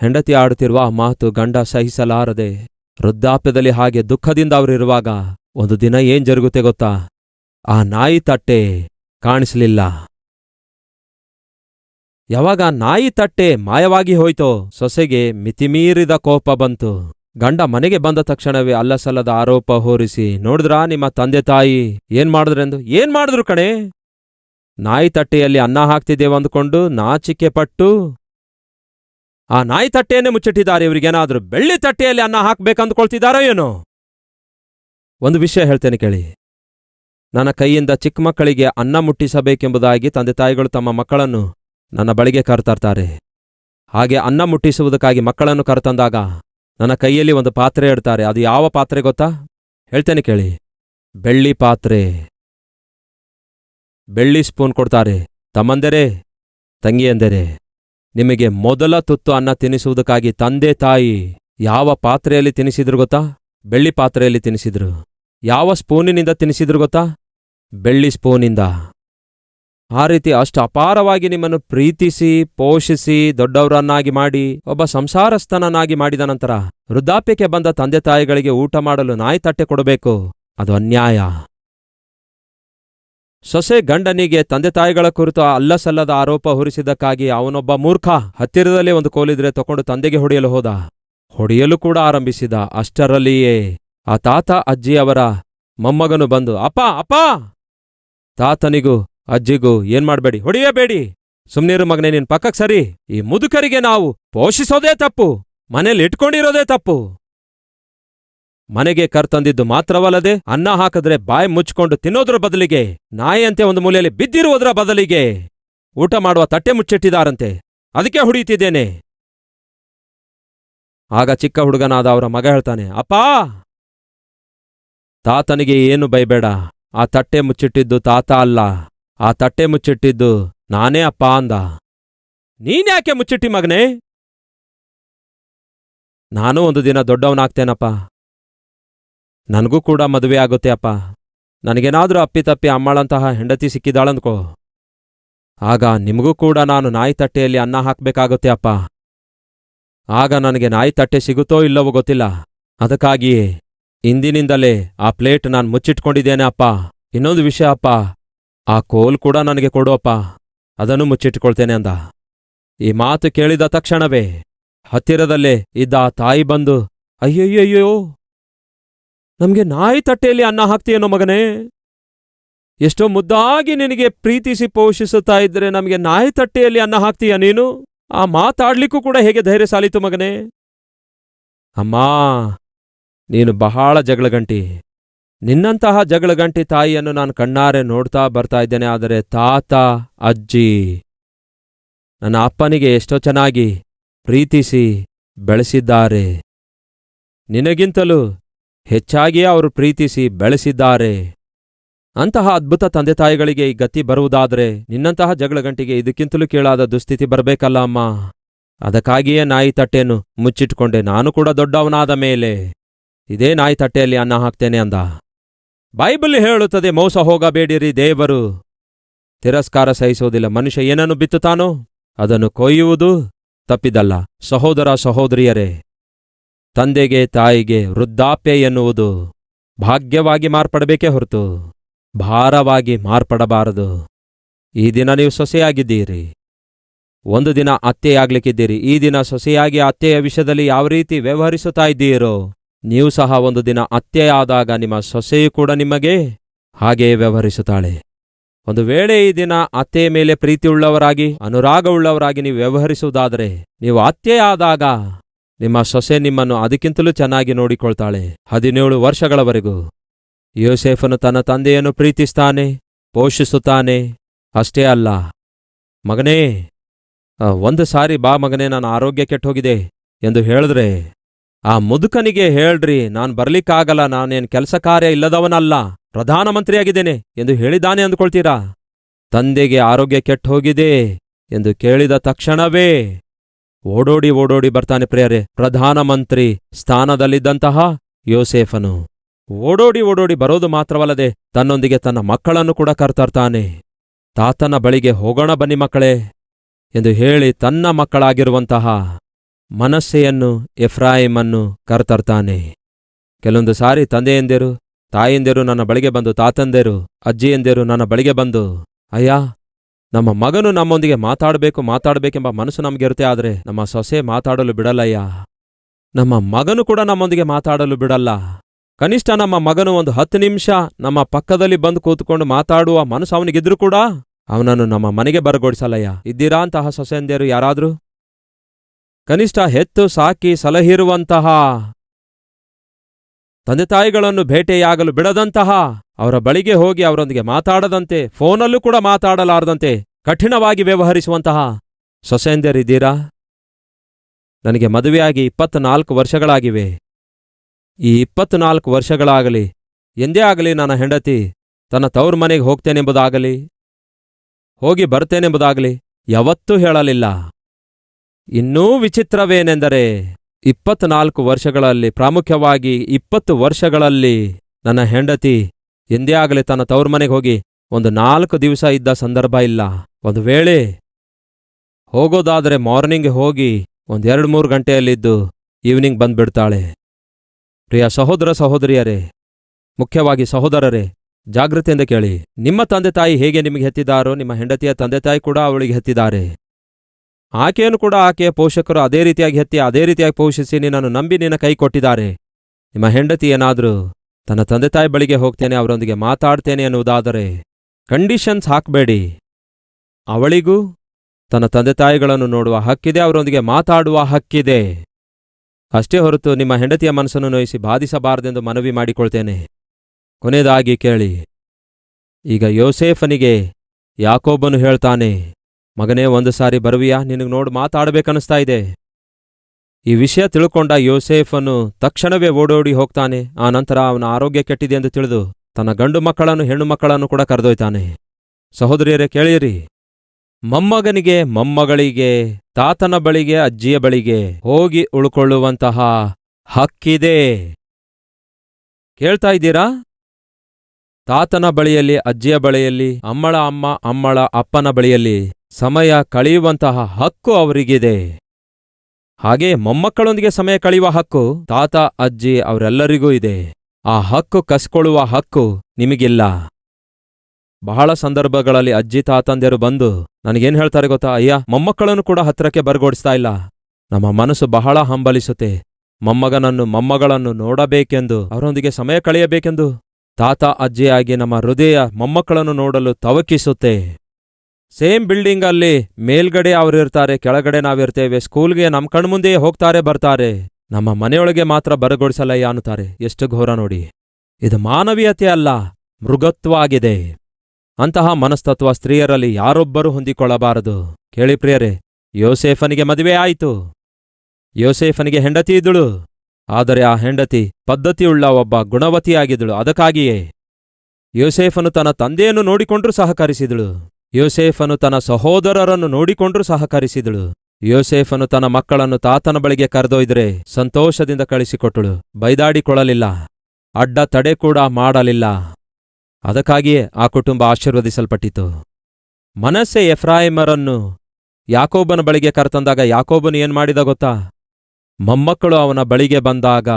ಹೆಂಡತಿ ಆಡುತ್ತಿರುವ ಆ ಮಾತು ಗಂಡ ಸಹಿಸಲಾರದೆ ವೃದ್ಧಾಪ್ಯದಲ್ಲಿ ಹಾಗೆ ದುಃಖದಿಂದ ಅವರಿರುವಾಗ ಒಂದು ದಿನ ಏನ್ ಜರುಗುತ್ತೆ ಗೊತ್ತಾ? ಆ ನಾಯಿ ತಟ್ಟೆ ಕಾಣಿಸಲಿಲ್ಲ. ಯಾವಾಗ ನಾಯಿ ತಟ್ಟೆ ಮಾಯವಾಗಿ ಹೋಯ್ತೋ ಸೊಸೆಗೆ ಮಿತಿಮೀರಿದ ಕೋಪ ಬಂತು. ಗಂಡ ಮನೆಗೆ ಬಂದ ತಕ್ಷಣವೇ ಅಲ್ಲಸಲ್ಲದ ಆರೋಪ ಹೊರಿಸಿ, ನೋಡಿದ್ರಾ ನಿಮ್ಮ ತಂದೆ ತಾಯಿ? ಏನ್ ಮಾಡಿದ್ರೆಂದು? ಏನ್ ಮಾಡಿದ್ರು ಕಣೆ? ನಾಯಿ ತಟ್ಟೆಯಲ್ಲಿ ಅನ್ನ ಹಾಕ್ತಿದ್ದೇವೆ ಅಂದ್ಕೊಂಡು ನಾಚಿಕೆ ಪಟ್ಟು. ಆ ನಾಯಿ ತಟ್ಟೆಯನ್ನೇ ಮುಚ್ಚಿಟ್ಟಿದ್ದಾರೆ, ಇವರಿಗೇನಾದ್ರೂ ಬೆಳ್ಳಿ ತಟ್ಟೆಯಲ್ಲಿ ಅನ್ನ ಹಾಕ್ಬೇಕಂದ್ಕೊಳ್ತಿದ್ದಾರೋ ಏನೋ? ಒಂದು ವಿಷಯ ಹೇಳ್ತೇನೆ ಕೇಳಿ. ನನ್ನ ಕೈಯಿಂದ ಚಿಕ್ಕ ಮಕ್ಕಳಿಗೆ ಅನ್ನ ಮುಟ್ಟಿಸಬೇಕೆಂಬುದಾಗಿ ತಂದೆ ತಾಯಿಗಳು ತಮ್ಮ ಮಕ್ಕಳನ್ನು ನನ್ನ ಬಳಿಗೆ ಕರೆತರ್ತಾರೆ. ಹಾಗೆ ಅನ್ನ ಮುಟ್ಟಿಸುವುದಕ್ಕಾಗಿ ಮಕ್ಕಳನ್ನು ಕರೆತಂದಾಗ ನನ್ನ ಕೈಯಲ್ಲಿ ಒಂದು ಪಾತ್ರೆ ಇಡ್ತಾರೆ. ಅದು ಯಾವ ಪಾತ್ರೆ ಗೊತ್ತಾ? ಹೇಳ್ತೇನೆ ಕೇಳಿ. ಬೆಳ್ಳಿ ಪಾತ್ರೆ. ಬೆಳ್ಳಿ ಸ್ಪೂನ್ ಕೊಡ್ತಾರೆ. ತಮ್ಮಂದರೆ ತಂಗಿಯಂದರೆ ನಿಮಗೆ ಮೊದಲ ತುತ್ತು ಅನ್ನ ತಿನ್ನಿಸುವುದಕ್ಕಾಗಿ ತಂದೆ ತಾಯಿ ಯಾವ ಪಾತ್ರೆಯಲ್ಲಿ ತಿನ್ನಿಸಿದ್ರು ಗೊತ್ತಾ? ಬೆಳ್ಳಿ ಪಾತ್ರೆಯಲ್ಲಿ ತಿನ್ನಿಸಿದ್ರು ಯಾವ ಸ್ಪೂನಿನಿಂದ ತಿನ್ನಿಸಿದ್ರು ಗೊತ್ತಾ? ಬೆಳ್ಳಿ ಸ್ಪೂನಿಂದ. ಆ ರೀತಿ ಅಷ್ಟು ಅಪಾರವಾಗಿ ನಿಮ್ಮನ್ನು ಪ್ರೀತಿಸಿ, ಪೋಷಿಸಿ, ದೊಡ್ಡವರನ್ನಾಗಿ ಮಾಡಿ, ಒಬ್ಬ ಸಂಸಾರಸ್ಥನನ್ನಾಗಿ ಮಾಡಿದ ನಂತರ ವೃದ್ಧಾಪ್ಯಕ್ಕೆ ಬಂದ ತಂದೆ ತಾಯಿಗಳಿಗೆ ಊಟ ಮಾಡಲು ನಾಯಿ ತಟ್ಟೆ ಕೊಡಬೇಕು. ಅದು ಅನ್ಯಾಯ. ಸೊಸೆ ಗಂಡನಿಗೆ ತಂದೆ ತಾಯಿಗಳ ಕುರಿತು ಅಲ್ಲಸಲ್ಲದ ಆರೋಪ ಹೊರಿಸಿದ್ದಕ್ಕಾಗಿ ಅವನೊಬ್ಬ ಮೂರ್ಖ ಹತ್ತಿರದಲ್ಲೇ ಒಂದು ಕೋಲಿದ್ರೆ ತಕೊಂಡು ತಂದೆಗೆ ಹೊಡೆಯಲು ಹೋದ. ಹೊಡೆಯಲು ಕೂಡ ಆರಂಭಿಸಿದ ಅಷ್ಟರಲ್ಲಿಯೇ. ಆ ತಾತ ಅಜ್ಜಿಯವರ ಮೊಮ್ಮಗನು ಬಂದು, ಅಪ್ಪ ಅಪ್ಪ! ತಾತನಿಗೂ ಅಜ್ಜಿಗೂ ಏನ್ ಮಾಡ್ಬೇಡಿ? ಹೊಡೆಯಬೇಡಿ. ಸುಮ್ನಿರು ಮಗನೇ, ನಿನ್ ಪಕ್ಕಕ್ ಸರಿ. ಈ ಮುದುಕರಿಗೆ ನಾವು ಪೋಷಿಸೋದೇ ತಪ್ಪು. ಮನೇಲಿ ಇಟ್ಕೊಂಡಿರೋದೇ ತಪ್ಪು. ಮನೆಗೆ ಕರ್ತಂದಿದ್ದು ಮಾತ್ರವಲ್ಲದೆ, ಅನ್ನ ಹಾಕಿದ್ರೆ ಬಾಯಿ ಮುಚ್ಕೊಂಡು ತಿನ್ನೋದ್ರ ಬದಲಿಗೆ, ನಾಯಿಯಂತೆ ಒಂದು ಮೂಲೆಯಲ್ಲಿ ಬಿದ್ದಿರುವುದರ ಬದಲಿಗೆ ಊಟ ಮಾಡುವ ತಟ್ಟೆ ಮುಚ್ಚಿಟ್ಟಿದಾರಂತೆ ಅದಕ್ಕೆ ಹುಡಿಯುತ್ತಿದ್ದೇನೆ. ಆಗ ಚಿಕ್ಕ ಹುಡುಗನಾದ ಅವರ ಮಗ ಹೇಳ್ತಾನೆ, ಅಪ್ಪಾ ತಾತನಿಗೆ ಏನು ಬೈಬೇಡ ಆ ತಟ್ಟೆ ಮುಚ್ಚಿಟ್ಟಿದ್ದು ತಾತ ಅಲ್ಲ. ಆ ತಟ್ಟೆ ಮುಚ್ಚಿಟ್ಟಿದ್ದು ನಾನೇ ಅಪ್ಪ ಅಂದ. ನೀನ್ಯಾಕೆ ಮುಚ್ಚಿಟ್ಟಿ ಮಗನೇ? ನಾನು ಒಂದು ದಿನ ದೊಡ್ಡವನಾಗ್ತೇನಪ್ಪ. ನನಗೂ ಕೂಡ ಮದುವೆ ಆಗುತ್ತೆ ಅಪ್ಪ. ನನಗೇನಾದ್ರೂ ಅಪ್ಪಿತಪ್ಪಿ ಅಮ್ಮಳಂತಹ ಹೆಂಡತಿ ಸಿಕ್ಕಿದಾಳಂದ್ಕೋ ಆಗ ನಿಮಗೂ ಕೂಡ ನಾನು ನಾಯಿ ತಟ್ಟೆಯಲ್ಲಿ ಅನ್ನ ಹಾಕ್ಬೇಕಾಗುತ್ತೆ ಅಪ್ಪ. ಆಗ ನನಗೆ ನಾಯಿ ತಟ್ಟೆ ಸಿಗುತ್ತೋ ಇಲ್ಲವೋ ಗೊತ್ತಿಲ್ಲ. ಅದಕ್ಕಾಗಿಯೇ ಇಂದಿನಿಂದಲೇ ಆ ಪ್ಲೇಟ್ ನಾನು ಮುಚ್ಚಿಟ್ಕೊಂಡಿದ್ದೇನೆ ಅಪ್ಪ. ಇನ್ನೊಂದು ವಿಷಯ ಅಪ್ಪ. ಆ ಕೋಲ್ ಕೂಡ ನನಗೆ ಕೊಡು ಅಪ್ಪ. ಅದನ್ನು ಮುಚ್ಚಿಟ್ಕೊಳ್ತೇನೆ ಅಂದ. ಈ ಮಾತು ಕೇಳಿದ ತಕ್ಷಣವೇ ಹತ್ತಿರದಲ್ಲೇ ಇದ್ದ ಆ ತಾಯಿ ಬಂದು, ಅಯ್ಯಯ್ಯಯ್ಯೋ, ನಮಗೆ ನಾಯಿ ತಟ್ಟೆಯಲ್ಲಿ ಅನ್ನ ಹಾಕ್ತೀಯನೋ ಮಗನೇ. ಎಷ್ಟೋ ಮುದ್ದಾಗಿ ನಿನಗೆ ಪ್ರೀತಿಸಿ ಪೋಷಿಸುತ್ತಾ ಇದ್ರೆ ನಮಗೆ ನಾಯಿ ತಟ್ಟೆಯಲ್ಲಿ ಅನ್ನ ಹಾಕ್ತೀಯ ನೀನು? ಆ ಮಾತಾಡ್ಲಿಕ್ಕೂ ಕೂಡ ಹೇಗೆ ಧೈರ್ಯ ಸಾಲಿತು ಮಗನೇ? ಅಮ್ಮಾ ನೀನು ಬಹಳ ಜಗಳಗಂಟಿ. ನಿನ್ನಂತಹ ಜಗಳಗಂಟಿ ತಾಯಿಯನ್ನು ನಾನು ಕಣ್ಣಾರೆ ನೋಡ್ತಾ ಬರ್ತಾ ಇದ್ದೇನೆ, ಆದರೆ ತಾತ, ಅಜ್ಜಿ, ನನ್ನ ಅಪ್ಪನಿಗೆ ಎಷ್ಟೋ ಚೆನ್ನಾಗಿ ಪ್ರೀತಿಸಿ ಬೆಳೆಸಿದ್ದಾರೆ. ನಿನಗಿಂತಲೂ ಹೆಚ್ಚಾಗಿಯೇ ಅವರು ಪ್ರೀತಿಸಿ ಬೆಳೆಸಿದ್ದಾರೆ. ಅಂತಹ ಅದ್ಭುತ ತಂದೆ ತಾಯಿಗಳಿಗೆ ಈ ಗತಿ ಬರುವುದಾದರೆ ನಿನ್ನಂತಹ ಜಗಳಗಂಟಿಗೆ ಇದಕ್ಕಿಂತಲೂ ಕೀಳಾದ ದುಸ್ಥಿತಿ ಬರಬೇಕಲ್ಲ ಅಮ್ಮ. ಅದಕ್ಕಾಗಿಯೇ ನಾಯಿ ತಟ್ಟೆಯನ್ನು ಮುಚ್ಚಿಟ್ಕೊಂಡೆ ನಾನು ಕೂಡ ದೊಡ್ಡವನಾದ ಮೇಲೆ ಇದೇ ನಾಯಿ ತಟ್ಟೆಯಲ್ಲಿ ಅನ್ನ ಹಾಕ್ತೇನೆ ಅಂದ. ಬೈಬಲ್ ಹೇಳುತ್ತದೆ, ಮೋಸ ಹೋಗಬೇಡಿರಿ ದೇವರು. ತಿರಸ್ಕಾರ ಸಹಿಸುವುದಿಲ್ಲ, ಮನುಷ್ಯ ಏನನ್ನು ಬಿತ್ತುತ್ತಾನೋ ಅದನ್ನು ಕೊಯ್ಯುವುದು ತಪ್ಪಿದಲ್ಲ. ಸಹೋದರ ಸಹೋದರಿಯರೇ, ತಂದೆಗೆ ತಾಯಿಗೆ ವೃದ್ಧಾಪ್ಯ ಎನ್ನುವುದು ಭಾಗ್ಯವಾಗಿ ಮಾರ್ಪಡಬೇಕೇ ಹೊರತು ಭಾರವಾಗಿ ಮಾರ್ಪಡಬಾರದು. ಈ ದಿನ ನೀವು ಸೊಸೆಯಾಗಿದ್ದೀರಿ. ಒಂದು ದಿನ ಅತ್ತೆಯಾಗ್ಲಿಕ್ಕಿದ್ದೀರಿ. ಈ ದಿನ ಸೊಸೆಯಾಗಿ ಅತ್ತೆಯ ವಿಷಯದಲ್ಲಿ ಯಾವ ರೀತಿ ವ್ಯವಹರಿಸುತ್ತಾ ಇದ್ದೀರೋ ನೀವು ಸಹ ಒಂದು ದಿನ ಅತ್ತೆಯಾದಾಗ ನಿಮ್ಮ ಸೊಸೆಯೂ ಕೂಡ ನಿಮಗೆ ಹಾಗೆಯೇ ವ್ಯವಹರಿಸುತ್ತಾಳೆ. ಒಂದು ವೇಳೆ ಈ ದಿನ ಅತ್ತೆಯ ಮೇಲೆ ಪ್ರೀತಿಯುಳ್ಳವರಾಗಿ, ಅನುರಾಗವುಳ್ಳವರಾಗಿ ನೀವು ವ್ಯವಹರಿಸುವುದಾದರೆ, ನೀವು ಅತ್ತೆಯಾದಾಗ ನಿಮ್ಮ ಸೊಸೆ ನಿಮ್ಮನ್ನು ಅದಕ್ಕಿಂತಲೂ ಚೆನ್ನಾಗಿ ನೋಡಿಕೊಳ್ತಾಳೆ. ಹದಿನೇಳು ವರ್ಷಗಳವರೆಗೂ ಯೋಸೇಫನು ತನ್ನ ತಂದೆಯನ್ನು ಪ್ರೀತಿಸ್ತಾನೆ, ಪೋಷಿಸುತ್ತಾನೆ. ಅಷ್ಟೇ ಅಲ್ಲ, ಮಗನೇ ಒಂದು ಸಾರಿ ಬಾ ಮಗನೇ ನಾನು ಆರೋಗ್ಯ ಕೆಟ್ಟೋಗಿದೆ ಎಂದು ಹೇಳಿದ್ರೆ ಆ ಮುದುಕನಿಗೆ ಹೇಳ್ರಿ, ನಾನ್ ಬರ್ಲಿಕ್ಕಾಗಲ್ಲ, ನಾನೇನ್ ಕೆಲಸ ಕಾರ್ಯ ಇಲ್ಲದವನಲ್ಲ, ಪ್ರಧಾನಮಂತ್ರಿಯಾಗಿದ್ದೇನೆ ಎಂದು ಹೇಳಿದಾನೆ ಅಂದ್ಕೊಳ್ತೀರಾ? ತಂದೆಗೆ ಆರೋಗ್ಯ ಕೆಟ್ಟ ಹೋಗಿದೆ ಎಂದು ಕೇಳಿದ ತಕ್ಷಣವೇ ಓಡೋಡಿ ಓಡೋಡಿ ಬರ್ತಾನೆ ಪ್ರಿಯರೇ, ಪ್ರಧಾನಮಂತ್ರಿ ಸ್ಥಾನದಲ್ಲಿದ್ದಂತಹ ಯೋಸೇಫನು. ಓಡೋಡಿ ಓಡೋಡಿ ಬರೋದು ಮಾತ್ರವಲ್ಲದೆ ತನ್ನೊಂದಿಗೆ ತನ್ನ ಮಕ್ಕಳನ್ನು ಕೂಡ ಕರ್ತರ್ತಾನೆ. ತಾತನ ಬಳಿಗೆ ಹೋಗೋಣ ಬನ್ನಿ ಮಕ್ಕಳೇ ಎಂದು ಹೇಳಿ ತನ್ನ ಮಕ್ಕಳಾಗಿರುವಂತಹ ಮನಸ್ಸೆಯನ್ನು, ಎಫ್ರಾಯಿಮನ್ನು ಕರ್ತರ್ತಾನೆ. ಕೆಲವೊಂದು ಸಾರಿ ತಂದೆಯಂದಿರು ತಾಯಂದಿರು ನನ್ನ ಬಳಿಗೆ ಬಂದು, ತಾತಂದಿರು, ಅಜ್ಜಿಯಂದಿರು ನನ್ನ ಬಳಿಗೆ ಬಂದು, ಅಯ್ಯ, ನಮ್ಮ ಮಗನು ನಮ್ಮೊಂದಿಗೆ ಮಾತಾಡಬೇಕು, ಮಾತಾಡಬೇಕೆಂಬ ಮನಸ್ಸು ನಮಗಿರುತ್ತೆ ಆದರೆ ನಮ್ಮ ಸೊಸೆ ಮಾತಾಡಲು ಬಿಡಲ್ಲಯ್ಯ. ನಮ್ಮ ಮಗನು ಕೂಡ ನಮ್ಮೊಂದಿಗೆ ಮಾತಾಡಲು ಬಿಡಲ್ಲ. ಕನಿಷ್ಠ ನಮ್ಮ ಮಗನು ಒಂದು ಹತ್ತು ನಿಮಿಷ ನಮ್ಮ ಪಕ್ಕದಲ್ಲಿ ಬಂದು ಕೂತ್ಕೊಂಡು ಮಾತಾಡುವ ಮನಸ್ಸು ಅವನಿಗಿದ್ರೂ ಕೂಡ ಅವನನ್ನು ನಮ್ಮ ಮನೆಗೆ ಬರಗೊಡಿಸಲಯ್ಯ ಇದ್ದೀರಾ ಅಂತಹ ಸೊಸೆಯಂದಿರು ಯಾರಾದ್ರೂ? ಕನಿಷ್ಠ ಹೆತ್ತು ಸಾಕಿ ಸಲಹಿರುವಂತಹ, ತಂದೆ ತಾಯಿಗಳನ್ನು ಭೇಟಿಯಾಗಲು ಬಿಡದಂತಹ, ಅವರ ಬಳಿಗೆ ಹೋಗಿ ಅವರೊಂದಿಗೆ ಮಾತಾಡದಂತೆ, ಫೋನಲ್ಲೂ ಕೂಡ ಮಾತಾಡಲಾರದಂತೆ ಕಠಿಣವಾಗಿ ವ್ಯವಹರಿಸುವಂತಹ. ಸೊಸೆಂದರಿದ್ದೀರಾ ನನಗೆ ಮದುವೆಯಾಗಿ ಇಪ್ಪತ್ನಾಲ್ಕು ವರ್ಷಗಳಾಗಿವೆ. ಈ ಇಪ್ಪತ್ನಾಲ್ಕು ವರ್ಷಗಳಾಗಲಿ, ಎಂದೇ ಆಗಲಿ ನನ್ನ ಹೆಂಡತಿ ತನ್ನ ತವ್ರ ಮನೆಗೆ ಹೋಗ್ತೇನೆಂಬುದಾಗಲಿ, ಹೋಗಿ ಬರ್ತೇನೆಂಬುದಾಗಲಿ ಯಾವತ್ತೂ ಹೇಳಲಿಲ್ಲ. ಇನ್ನೂ ವಿಚಿತ್ರವೇನೆಂದರೆ ಇಪ್ಪತ್ನಾಲ್ಕು ವರ್ಷಗಳಲ್ಲಿ, ಪ್ರಾಮುಖ್ಯವಾಗಿ ಇಪ್ಪತ್ತು ವರ್ಷಗಳಲ್ಲಿ ನನ್ನ ಹೆಂಡತಿ ಎಂದೇ ಆಗಲಿ ತನ್ನ ತವ್ರ ಮನೆಗೆ ಹೋಗಿ ಒಂದು ನಾಲ್ಕು ದಿವಸ ಇದ್ದ ಸಂದರ್ಭ ಇಲ್ಲ. ಒಂದು ವೇಳೆ ಹೋಗೋದಾದರೆ ಮಾರ್ನಿಂಗ್ ಹೋಗಿ ಒಂದೆರಡು ಮೂರು ಗಂಟೆಯಲ್ಲಿದ್ದು ಈವ್ನಿಂಗ್ ಬಂದ್ಬಿಡ್ತಾಳೆ. ಪ್ರಿಯ ಸಹೋದರ ಸಹೋದರಿಯರೇ, ಮುಖ್ಯವಾಗಿ ಸಹೋದರರೇ ಜಾಗೃತಿಯಿಂದ ಕೇಳಿ. ನಿಮ್ಮ ತಂದೆ ತಾಯಿ ಹೇಗೆ ನಿಮಗೆ ಹೆತ್ತಿದಾರೋ ನಿಮ್ಮ ಹೆಂಡತಿಯ ತಂದೆ ತಾಯಿ ಕೂಡ ಅವಳಿಗೆ ಹೆತ್ತಿದ್ದಾರೆ. ಆಕೆಯನ್ನು ಕೂಡ ಆಕೆಯ ಪೋಷಕರು ಅದೇ ರೀತಿಯಾಗಿ ಹೆತ್ತಿ, ಅದೇ ರೀತಿಯಾಗಿ ಪೋಷಿಸಿ ನಿನ್ನನ್ನು ನಂಬಿ ನಿನ್ನ ಕೈ ಕೊಟ್ಟಿದ್ದಾರೆ. ನಿಮ್ಮ ಹೆಂಡತಿ ಏನಾದರೂ ತನ್ನ ತಂದೆ ತಾಯಿ ಬಳಿಗೆ ಹೋಗ್ತೇನೆ, ಅವರೊಂದಿಗೆ ಮಾತಾಡ್ತೇನೆ ಎನ್ನುವುದಾದರೆ ಕಂಡೀಷನ್ಸ್ ಹಾಕಬೇಡಿ. ಅವಳಿಗೂ ತನ್ನ ತಂದೆ ತಾಯಿಗಳನ್ನು ನೋಡುವ ಹಕ್ಕಿದೆ, ಅವರೊಂದಿಗೆ ಮಾತಾಡುವ ಹಕ್ಕಿದೆ. ಅಷ್ಟೇ ಹೊರತು ನಿಮ್ಮ ಹೆಂಡತಿಯ ಮನಸ್ಸನ್ನು ನೋಯಿಸಿ ಬಾಧಿಸಬಾರದೆಂದು ಮನವಿ ಮಾಡಿಕೊಳ್ತೇನೆ. ಕೊನೆಯದಾಗಿ ಕೇಳಿ, ಈಗ ಯೋಸೇಫನಿಗೆ ಯಾಕೋಬನು ಹೇಳ್ತಾನೆ ಮಗನೇ, ಒಂದು ಸಾರಿ ಬರುವಿಯಾ? ನಿನಗೆ ನೋಡು ಮಾತಾಡಬೇಕನ್ನಿಸ್ತಾ ಇದೆ. ಈ ವಿಷಯ ತಿಳ್ಕೊಂಡ ಯೋಸೇಫನು ತಕ್ಷಣವೇ ಓಡೋಡಿ ಹೋಗ್ತಾನೆ. ಆ ನಂತರ ಅವನ ಆರೋಗ್ಯ ಕೆಟ್ಟಿದೆ ಎಂದು ತಿಳಿದು ತನ್ನ ಗಂಡು ಮಕ್ಕಳನ್ನು, ಹೆಣ್ಣು ಮಕ್ಕಳನ್ನು ಕೂಡ ಕರೆದೊಯ್ತಾನೆ. ಸಹೋದರಿಯರೇ ಕೇಳಿರಿ ಮೊಮ್ಮಗನಿಗೆ ಮೊಮ್ಮಗಳಿಗೆ, ತಾತನ ಬಳಿಗೆ, ಅಜ್ಜಿಯ ಬಳಿಗೆ ಹೋಗಿ ಉಳ್ಕೊಳ್ಳುವಂತಹ ಹಕ್ಕಿದೆ. ಕೇಳ್ತಾ ಇದ್ದೀರಾ? ತಾತನ ಬಳಿಯಲ್ಲಿ, ಅಜ್ಜಿಯ ಬಳಿಯಲ್ಲಿ, ಅಮ್ಮಳ ಅಮ್ಮ, ಅಮ್ಮಳ ಅಪ್ಪನ ಬಳಿಯಲ್ಲಿ. ಸಮಯ ಕಳೆಯುವಂತಹ ಹಕ್ಕು ಅವರಿಗಿದೆ. ಹಾಗೆ ಮೊಮ್ಮಕ್ಕಳೊಂದಿಗೆ ಸಮಯ ಕಳೆಯುವ ಹಕ್ಕು ತಾತ, ಅಜ್ಜಿ ಅವರೆಲ್ಲರಿಗೂ ಇದೆ. ಆ ಹಕ್ಕು ಕಸ್ಕೊಳ್ಳುವ ಹಕ್ಕು ನಿಮಗಿಲ್ಲ. ಬಹಳ ಸಂದರ್ಭಗಳಲ್ಲಿ ಅಜ್ಜಿ, ತಾತಂದಿರು ಬಂದು ನನಗೇನ್ ಹೇಳ್ತಾರೆ ಗೊತ್ತಾ? ಅಯ್ಯ, ಮೊಮ್ಮಕ್ಕಳನ್ನು ಕೂಡ ಹತ್ರಕ್ಕೆ ಬರ್ಗೋಡಿಸ್ತಾ ಇಲ್ಲ. ನಮ್ಮ ಮನಸ್ಸು ಬಹಳ ಹಂಬಲಿಸುತ್ತೆ. ಮೊಮ್ಮಗನನ್ನು, ಮೊಮ್ಮಗಳನ್ನು ನೋಡಬೇಕೆಂದು, ಅವರೊಂದಿಗೆ ಸಮಯ ಕಳೆಯಬೇಕೆಂದು ತಾತ, ಅಜ್ಜಿಯಾಗಿ ನಮ್ಮ ಹೃದಯ ಮೊಮ್ಮಕ್ಕಳನ್ನು ನೋಡಲು ತವಕಿಸುತ್ತೆ. ಸೇಮ್ ಬಿಲ್ಡಿಂಗ್ ಅಲ್ಲಿ ಮೇಲ್ಗಡೆ ಅವರಿರ್ತಾರೆ ಕೆಳಗಡೆ ನಾವಿರ್ತೇವೆ ಸ್ಕೂಲ್ಗೆ ನಮ್ ಕಣ್ಮುಂದೆಯೇ ಹೋಗ್ತಾರೆ, ಬರ್ತಾರೆ. ನಮ್ಮ ಮನೆಯೊಳಗೆ ಮಾತ್ರ ಬರಗೊಡಿಸಲಯ್ಯ ಅನ್ನುತ್ತಾರೆ. ಎಷ್ಟು ಘೋರ ನೋಡಿ. ಇದು ಮಾನವೀಯತೆ ಅಲ್ಲ ಮೃಗತ್ವ ಆಗಿದೆ ಅಂತಹ ಮನಸ್ತತ್ವ ಸ್ತ್ರೀಯರಲ್ಲಿ ಯಾರೊಬ್ಬರೂ ಹೊಂದಿಕೊಳ್ಳಬಾರದು. ಕೇಳಿ ಪ್ರಿಯರೇ, ಯೋಸೇಫನಿಗೆ ಮದುವೆ ಆಯಿತು. ಯೋಸೇಫನಿಗೆ ಹೆಂಡತಿ ಇದ್ದಳು. ಆದರೆ ಆ ಹೆಂಡತಿ ಪದ್ಧತಿಯುಳ್ಳ ಒಬ್ಬ ಗುಣವತಿಯಾಗಿದ್ದಳು. ಅದಕ್ಕಾಗಿಯೇ ಯೋಸೇಫನು ತನ್ನ ತಂದೆಯನ್ನು ನೋಡಿಕೊಂಡ್ರೂ ಸಹಕರಿಸಿದಳು. ಯೋಸೇಫನು ತನ್ನ ಸಹೋದರರನ್ನು ನೋಡಿಕೊಂಡ್ರೂ ಸಹಕರಿಸಿದಳು. ಯೋಸೇಫನು ತನ್ನ ಮಕ್ಕಳನ್ನು ತಾತನ ಬಳಿಗೆ ಕರೆದೊಯ್ದರೆ ಸಂತೋಷದಿಂದ ಕಳಿಸಿಕೊಟ್ಟಳು. ಬೈದಾಡಿಕೊಳ್ಳಲಿಲ್ಲ. ಅಡ್ಡ ತಡೆ ಕೂಡ ಮಾಡಲಿಲ್ಲ. ಅದಕ್ಕಾಗಿಯೇ ಆ ಕುಟುಂಬ ಆಶೀರ್ವದಿಸಲ್ಪಟ್ಟಿತು. ಮನಸ್ಸೆ ಎಫ್ರಾಯಿಮರನ್ನು ಯಾಕೋಬನ ಬಳಿಗೆ ಕರೆತಂದಾಗ ಯಾಕೋಬನು ಏನ್ ಮಾಡಿದ ಗೊತ್ತಾ? ಮೊಮ್ಮಕ್ಕಳು ಅವನ ಬಳಿಗೆ ಬಂದಾಗ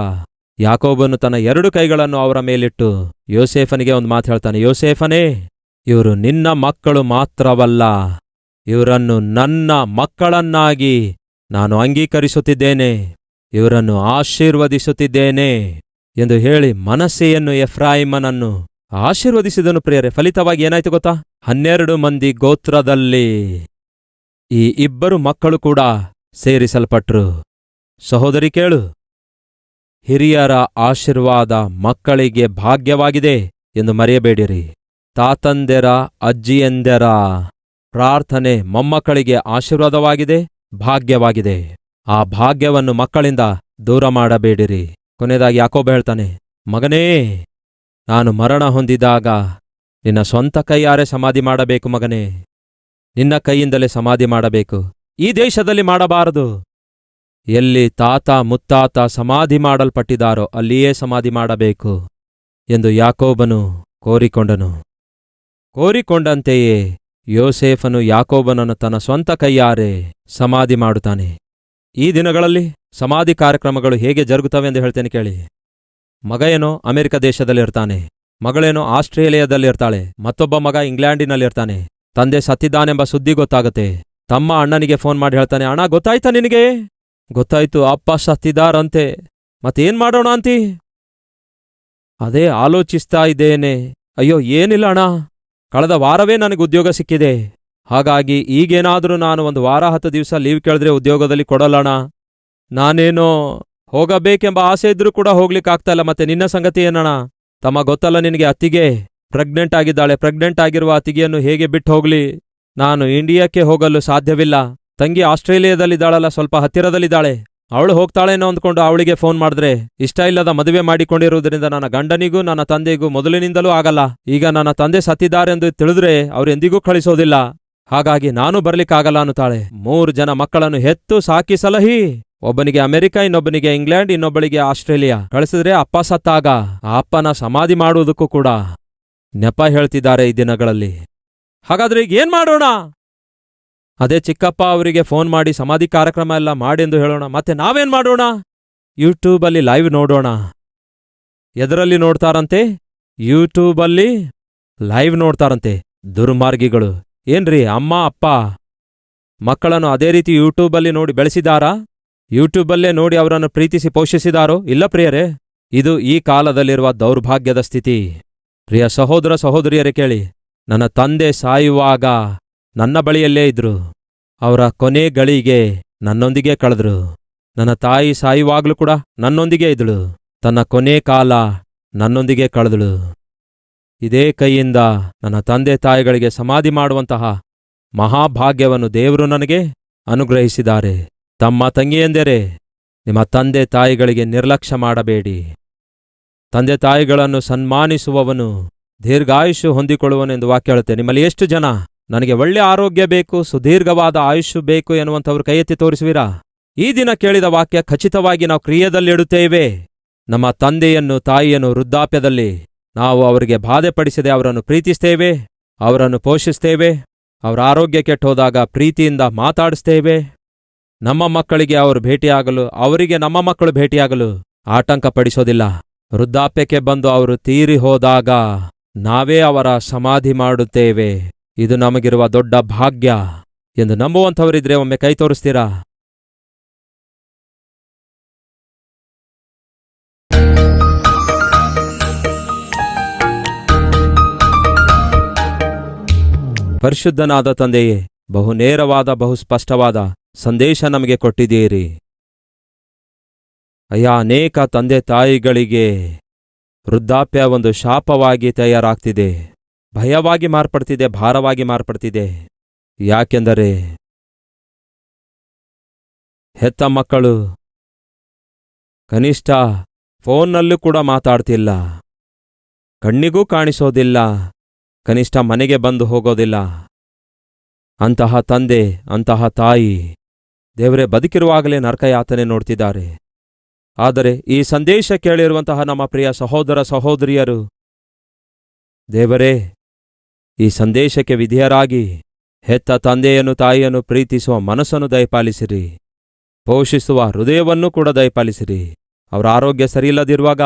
ಯಾಕೋಬನು ತನ್ನ ಎರಡು ಕೈಗಳನ್ನು ಅವರ ಮೇಲಿಟ್ಟು ಯೋಸೇಫನಿಗೆ ಒಂದು ಮಾತು ಹೇಳ್ತಾನೆ, ಯೋಸೇಫನೇ ಇವರು ನಿನ್ನ ಮಕ್ಕಳು ಮಾತ್ರವಲ್ಲ, ಇವರನ್ನು ನನ್ನ ಮಕ್ಕಳನ್ನಾಗಿ ನಾನು ಅಂಗೀಕರಿಸುತ್ತಿದ್ದೇನೆ, ಇವರನ್ನು ಆಶೀರ್ವದಿಸುತ್ತಿದ್ದೇನೆ ಎಂದು ಹೇಳಿ ಮನಸ್ಸೆಯನ್ನು ಎಫ್ರಾಯಿಮನನ್ನು ಆಶೀರ್ವದಿಸಿದನು ಪ್ರಿಯರೇ. ಫಲಿತವಾಗಿ ಏನಾಯ್ತು ಗೊತ್ತಾ? ಹನ್ನೆರಡು ಮಂದಿ ಗೋತ್ರದಲ್ಲಿ ಈ ಇಬ್ಬರು ಮಕ್ಕಳು ಕೂಡ ಸೇರಿಸಲ್ಪಟ್ರು. ಸಹೋದರಿ ಕೇಳು, ಹಿರಿಯರ ಆಶೀರ್ವಾದ ಮಕ್ಕಳಿಗೆ ಭಾಗ್ಯವಾಗಿದೆ ಎಂದು ಮರೆಯಬೇಡಿರಿ. ತಾತಂದೆರ, ಅಜ್ಜಿಯಂದೆರ. ಪ್ರಾರ್ಥನೆ ಮೊಮ್ಮಕ್ಕಳಿಗೆ ಆಶೀರ್ವಾದವಾಗಿದೆ, ಭಾಗ್ಯವಾಗಿದೆ. ಆ ಭಾಗ್ಯವನ್ನು ಮಕ್ಕಳಿಂದ ದೂರ ಮಾಡಬೇಡಿರಿ. ಕೊನೆಯದಾಗಿ ಯಾಕೋಬ ಹೇಳ್ತಾನೆ, ಮಗನೇ, ನಾನು ಮರಣ ಹೊಂದಿದಾಗ ನಿನ್ನ ಸ್ವಂತ ಕೈಯಾರೆ ಸಮಾಧಿ ಮಾಡಬೇಕು ಮಗನೇ. ನಿನ್ನ ಕೈಯಿಂದಲೇ ಸಮಾಧಿ ಮಾಡಬೇಕು. ಈ ದೇಶದಲ್ಲಿ ಮಾಡಬಾರದು. ಎಲ್ಲಿ ತಾತ ಮುತ್ತಾತ ಸಮಾಧಿ ಮಾಡಲ್ಪಟ್ಟಿದ್ದಾರೋ ಅಲ್ಲಿಯೇ ಸಮಾಧಿ ಮಾಡಬೇಕು ಎಂದು ಯಾಕೋಬನು ಕೋರಿಕೊಂಡನು. ಕೋರಿಕೊಂಡಂತೆಯೇ ಯೋಸೇಫನು ಯಾಕೋಬನನ್ನು ತನ್ನ ಸ್ವಂತ ಕೈಯಾರೆ ಸಮಾಧಿ ಮಾಡುತ್ತಾನೆ. ಈ ದಿನಗಳಲ್ಲಿ ಸಮಾಧಿ ಕಾರ್ಯಕ್ರಮಗಳು ಹೇಗೆ ಜರುಗುತ್ತವೆ ಎಂದು ಹೇಳ್ತೇನೆ ಕೇಳಿ. ಮಗ ಏನೋ ಅಮೆರಿಕ ದೇಶದಲ್ಲಿರ್ತಾನೆ. ಮಗಳೇನೋ ಆಸ್ಟ್ರೇಲಿಯಾದಲ್ಲಿರ್ತಾಳೆ. ಮತ್ತೊಬ್ಬ ಮಗ ಇಂಗ್ಲೆಂಡಿನಲ್ಲಿರ್ತಾನೆ. ತಂದೆ ಸತ್ತಿದ್ದಾನೆಂಬ ಸುದ್ದಿ ಗೊತ್ತಾಗುತ್ತೆ. ತಮ್ಮ ಅಣ್ಣನಿಗೆ ಫೋನ್ ಮಾಡಿ ಹೇಳ್ತಾನೆ, ಅಣ್ಣ, ಗೊತ್ತಾಯ್ತಾ ನಿನಗೆ? ಗೊತ್ತಾಯ್ತು, ಅಪ್ಪ ಸತ್ತಿದಾರಂತೆ ಮತ್ತೇನ್ ಮಾಡೋಣ ಅಂತಿ? ಅದೇ ಆಲೋಚಿಸ್ತಾ ಇದ್ದೇನೆ. ಅಯ್ಯೋ, ಏನಿಲ್ಲ ಅಣ್ಣ. ಕಳೆದ ವಾರವೇ ನನಗೆ ಉದ್ಯೋಗ ಸಿಕ್ಕಿದೆ. ಹಾಗಾಗಿ ಈಗೇನಾದರೂ ನಾನು ಒಂದು ವಾರ ಹತ್ತು ದಿವಸ ಲೀವ್ ಕೇಳಿದ್ರೆ ಉದ್ಯೋಗದಲ್ಲಿ ಕೊಡಲ್ಲಣ ನಾನೇನೋ ಹೋಗಬೇಕೆಂಬ ಆಸೆ ಇದ್ರೂ ಕೂಡ ಹೋಗ್ಲಿಕ್ಕಾಗ್ತಾ ಇಲ್ಲ. ಮತ್ತೆ ನಿನ್ನ ಸಂಗತಿ ಏನಣ ತಮ್ಮ ಗೊತ್ತಲ್ಲ ನಿನಗೆ ಅತ್ತಿಗೆ? ಪ್ರೆಗ್ನೆಂಟ್ ಆಗಿದ್ದಾಳೆ. ಪ್ರೆಗ್ನೆಂಟ್ ಆಗಿರುವ ಅತ್ತಿಗೆಯನ್ನು ಹೇಗೆ ಬಿಟ್ಟು ಹೋಗ್ಲಿ? ನಾನು ಇಂಡಿಯಾಕ್ಕೆ ಹೋಗಲು ಸಾಧ್ಯವಿಲ್ಲ. ತಂಗಿ ಆಸ್ಟ್ರೇಲಿಯಾದಲ್ಲಿದ್ದಾಳಲ್ಲ, ಸ್ವಲ್ಪ ಹತ್ತಿರದಲ್ಲಿದ್ದಾಳೆ. ಅವಳು ಹೋಗ್ತಾಳೇನೋ ಅಂದ್ಕೊಂಡು ಅವಳಿಗೆ ಫೋನ್ ಮಾಡಿದ್ರೆ, ಇಷ್ಟ ಇಲ್ಲದ ಮದುವೆ ಮಾಡಿಕೊಂಡಿರುವುದರಿಂದ ನನ್ನ ಗಂಡನಿಗೂ ನನ್ನ ತಂದೆಗೂ ಮೊದಲಿನಿಂದಲೂ ಆಗಲ್ಲ. ಈಗ ನನ್ನ ತಂದೆ ಸತ್ತಿದ್ದಾರೆಂದು ತಿಳಿದ್ರೆ ಅವ್ರು ಎಂದಿಗೂ ಕಳಿಸೋದಿಲ್ಲ. ಹಾಗಾಗಿ ನಾನು ಬರ್ಲಿಕ್ಕಾಗಲ್ಲ, ಅನ್ನುತ್ತಾಳೆ. ಮೂರು ಜನ ಮಕ್ಕಳನ್ನು ಹೆತ್ತು ಸಾಕಿ ಸಲಹಿ. ಒಬ್ಬನಿಗೆ ಅಮೆರಿಕ, ಇನ್ನೊಬ್ಬನಿಗೆ ಇಂಗ್ಲೆಂಡ್, ಇನ್ನೊಬ್ಬಳಿಗೆ ಆಸ್ಟ್ರೇಲಿಯಾ. ಕಳಿಸಿದ್ರೆ ಅಪ್ಪ ಸತ್ತಾಗ. ಅಪ್ಪನ ಸಮಾಧಿ ಮಾಡುವುದಕ್ಕೂ ಕೂಡ ನೆಪ ಹೇಳ್ತಿದ್ದಾರೆ ಈ ದಿನಗಳಲ್ಲಿ. ಹಾಗಾದ್ರೆ ಈಗ ಏನ್ ಮಾಡೋಣ? ಅದೇ ಚಿಕ್ಕಪ್ಪ ಅವರಿಗೆ ಫೋನ್ ಮಾಡಿ ಸಮಾಧಿ ಕಾರ್ಯಕ್ರಮ ಎಲ್ಲ ಎಂದು ಹೇಳೋಣ. ಮತ್ತೆ ನಾವೇನ್ ಮಾಡೋಣ? ಯೂಟ್ಯೂಬಲ್ಲಿ ಲೈವ್ ನೋಡೋಣ. ಎದರಲ್ಲಿ ನೋಡ್ತಾರಂತೆ? ಯೂಟ್ಯೂಬಲ್ಲಿ ಲೈವ್ ನೋಡ್ತಾರಂತೆ ದುರ್ಮಾರ್ಗಿಗಳು. ಏನ್ರಿ ಅಮ್ಮ, ಅಪ್ಪ? ಮಕ್ಕಳನ್ನು ಅದೇ ರೀತಿ ಯೂಟ್ಯೂಬಲ್ಲಿ ನೋಡಿ ಬೆಳೆಸಿದಾರಾ? ಯೂಟ್ಯೂಬಲ್ಲೇ ನೋಡಿ ಅವರನ್ನು ಪ್ರೀತಿಸಿ ಪೋಷಿಸಿದಾರೋ? ಇಲ್ಲ ಪ್ರಿಯರೇ, ಇದು ಈ ಕಾಲದಲ್ಲಿರುವ ದೌರ್ಭಾಗ್ಯದ ಸ್ಥಿತಿ. ಪ್ರಿಯ ಸಹೋದರ ಸಹೋದರಿಯರೇ ಕೇಳಿ, ನನ್ನ ತಂದೆ ಸಾಯುವಾಗ ನನ್ನ ಬಳಿಯಲ್ಲೇ ಇದ್ರು. ಅವರ ಕೊನೆ ಗಳಿಗೆ ನನ್ನೊಂದಿಗೆ ಕಳೆದ್ರು. ನನ್ನ ತಾಯಿ ಸಾಯುವಾಗ್ಲೂ ಕೂಡ ನನ್ನೊಂದಿಗೆ ಇದ್ಳು ತನ್ನ ಕೊನೆ ಕಾಲ ನನ್ನೊಂದಿಗೆ ಕಳೆದಳು. ಇದೇ ಕೈಯಿಂದ ನನ್ನ ತಂದೆ ತಾಯಿಗಳಿಗೆ ಸಮಾಧಿ ಮಾಡುವಂತಹ ಮಹಾಭಾಗ್ಯವನ್ನು ದೇವರು ನನಗೆ ಅನುಗ್ರಹಿಸಿದ್ದಾರೆ. ತಮ್ಮ ತಂಗಿಯೆಂದರೆ ನಿಮ್ಮ ತಂದೆ ತಾಯಿಗಳಿಗೆ ನಿರ್ಲಕ್ಷ್ಯ ಮಾಡಬೇಡಿ. ತಂದೆ ತಾಯಿಗಳನ್ನು ಸನ್ಮಾನಿಸುವವನು ದೀರ್ಘಾಯುಷ್ಯ ಹೊಂದಿಕೊಳ್ಳುವನೆಂದು ವಾಕ್ಯ ಹೇಳುತ್ತೆ. ನಿಮ್ಮಲ್ಲಿ ಎಷ್ಟು ಜನ ನನಗೆ ಒಳ್ಳೆ ಆರೋಗ್ಯ ಬೇಕು, ಸುದೀರ್ಘವಾದ ಆಯುಷ್ ಬೇಕು ಎನ್ನುವಂಥವ್ರು ಕೈ ಎತ್ತಿ ತೋರಿಸುವಿರಾ? ಈ ದಿನ ಕೇಳಿದ ವಾಕ್ಯ ಖಚಿತವಾಗಿ ನಾವು ಕ್ರಿಯೆದಲ್ಲಿಡುತ್ತೇವೆ ನಮ್ಮ ತಂದೆಯನ್ನು, ತಾಯಿಯನ್ನು ವೃದ್ಧಾಪ್ಯದಲ್ಲಿ ನಾವು ಅವರಿಗೆ ಬಾಧೆಪಡಿಸದೆ ಅವರನ್ನು ಪ್ರೀತಿಸ್ತೇವೆ, ಅವರನ್ನು ಪೋಷಿಸ್ತೇವೆ, ಅವರ ಆರೋಗ್ಯ ಕೆಟ್ಟೋದಾಗ ಪ್ರೀತಿಯಿಂದ ಮಾತಾಡಿಸ್ತೇವೆ. ನಮ್ಮ ಮಕ್ಕಳಿಗೆ ಅವರು ಭೇಟಿಯಾಗಲು, ಅವರಿಗೆ ನಮ್ಮ ಮಕ್ಕಳು ಭೇಟಿಯಾಗಲು ಆಟಂಕ ಪಡಿಸೋದಿಲ್ಲ ವೃದ್ಧಾಪ್ಯಕ್ಕೆ ಬಂದು ಅವರು ತೀರಿ ಹೋದಾಗ ನಾವೇ ಅವರ ಸಮಾಧಿ ಮಾಡುತ್ತೇವೆ. ಇದು ನಮಗಿರುವ ದೊಡ್ಡ ಭಾಗ್ಯ ಎಂದು ನಂಬುವಂಥವರಿದ್ರೆ ಒಮ್ಮೆ ಕೈ ತೋರಿಸ್ತೀರಾ? ಪರಿಶುದ್ಧನಾದ ತಂದೆಯೇ, ಬಹು ನೇರವಾದ, ಬಹು ಸ್ಪಷ್ಟವಾದ ಸಂದೇಶ ನಮಗೆ ಕೊಟ್ಟಿದ್ದೀರಿ. ಅಯ್ಯ, ಅನೇಕ ತಂದೆ ತಾಯಿಗಳಿಗೆ ವೃದ್ಧಾಪ್ಯ ಒಂದು ಶಾಪವಾಗಿ ತಯಾರಾಗ್ತಿದೆ. ಭಯವಾಗಿ ಮಾರ್ಪಡ್ತಿದೆ, ಭಾರವಾಗಿ ಮಾರ್ಪಡ್ತಿದೆ. ಯಾಕೆಂದರೆ ಹೆತ್ತ ಮಕ್ಕಳು ಕನಿಷ್ಠ ಫೋನ್ನಲ್ಲೂ ಕೂಡ ಮಾತಾಡ್ತಿಲ್ಲ. ಕಣ್ಣಿಗೂ ಕಾಣಿಸೋದಿಲ್ಲ. ಕನಿಷ್ಠ ಮನೆಗೆ ಬಂದು ಹೋಗೋದಿಲ್ಲ. ಅಂತಹ ತಂದೆ, ಅಂತಹ ತಾಯಿ ದೇವರೇ, ಬದುಕಿರುವಾಗಲೇ ನರಕಯಾತನೆ ನೋಡ್ತಿದ್ದಾರೆ. ಆದರೆ ಈ ಸಂದೇಶ ಕೇಳಿರುವಂತಹ ನಮ್ಮ ಪ್ರಿಯ ಸಹೋದರ, ಸಹೋದರಿಯರು, ದೇವರೇ ಈ ಸಂದೇಶಕ್ಕೆ ವಿಧೇಯರಾಗಿ, ಹೆತ್ತ ತಂದೆಯನ್ನು ತಾಯಿಯನ್ನು ಪ್ರೀತಿಸುವ ಮನಸ್ಸನ್ನು ದಯಪಾಲಿಸಿರಿ. ಪೋಷಿಸುವ ಹೃದಯವನ್ನೂ ಕೂಡ ದಯಪಾಲಿಸಿರಿ. ಅವರ ಆರೋಗ್ಯ ಸರಿಯಿಲ್ಲದಿರುವಾಗ,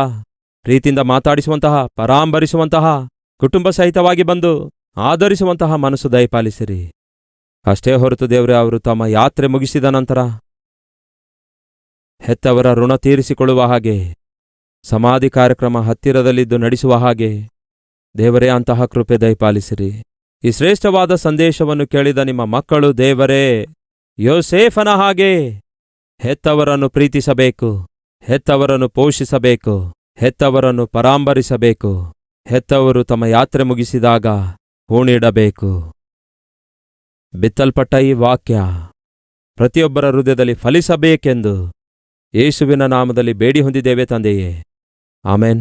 ಪ್ರೀತಿಯಿಂದ ಮಾತಾಡಿಸುವಂತಹ, ಪರಾಂಬರಿಸುವಂತಹ, ಕುಟುಂಬ ಸಹಿತವಾಗಿ ಬಂದು ಆಧರಿಸುವಂತಹ ಮನಸ್ಸು ದಯಪಾಲಿಸಿರಿ. ಅಷ್ಟೇ ಹೊರತು ದೇವರೇ, ಅವರು ತಮ್ಮ ಯಾತ್ರೆ ಮುಗಿಸಿದ ನಂತರ ಹೆತ್ತವರ ಋಣ ತೀರಿಸಿಕೊಳ್ಳುವ ಹಾಗೆ, ಸಮಾಧಿ ಕಾರ್ಯಕ್ರಮ ಹತ್ತಿರದಲ್ಲಿದ್ದು ನಡೆಸುವ ಹಾಗೆ ದೇವರೇ, ಅಂತಹ ಕೃಪೆ ದಯಪಾಲಿಸಿರಿ. ಈ ಶ್ರೇಷ್ಠವಾದ ಸಂದೇಶವನ್ನು ಕೇಳಿದ ನಿಮ್ಮ ಮಕ್ಕಳು, ದೇವರೇ, ಯೋಸೇಫನ ಹಾಗೆ, ಹೆತ್ತವರನ್ನು ಪ್ರೀತಿಸಬೇಕು, ಹೆತ್ತವರನ್ನು ಪೋಷಿಸಬೇಕು, ಹೆತ್ತವರನ್ನು ಪರಾಂಬರಿಸಬೇಕು, ಹೆತ್ತವರು ತಮ್ಮ ಯಾತ್ರೆ ಮುಗಿಸಿದಾಗ ಹೂಣಿಡಬೇಕು. ಬಿತ್ತಲ್ಪಟ್ಟ ಈ ವಾಕ್ಯ ಪ್ರತಿಯೊಬ್ಬರ ಹೃದಯದಲ್ಲಿ ಫಲಿಸಬೇಕೆಂದು ಯೇಸುವಿನ ನಾಮದಲ್ಲಿ ಬೇಡಿ ಹೊಂದಿದ್ದೇವೆ ತಂದೆಯೇ. ಆಮೇನ್.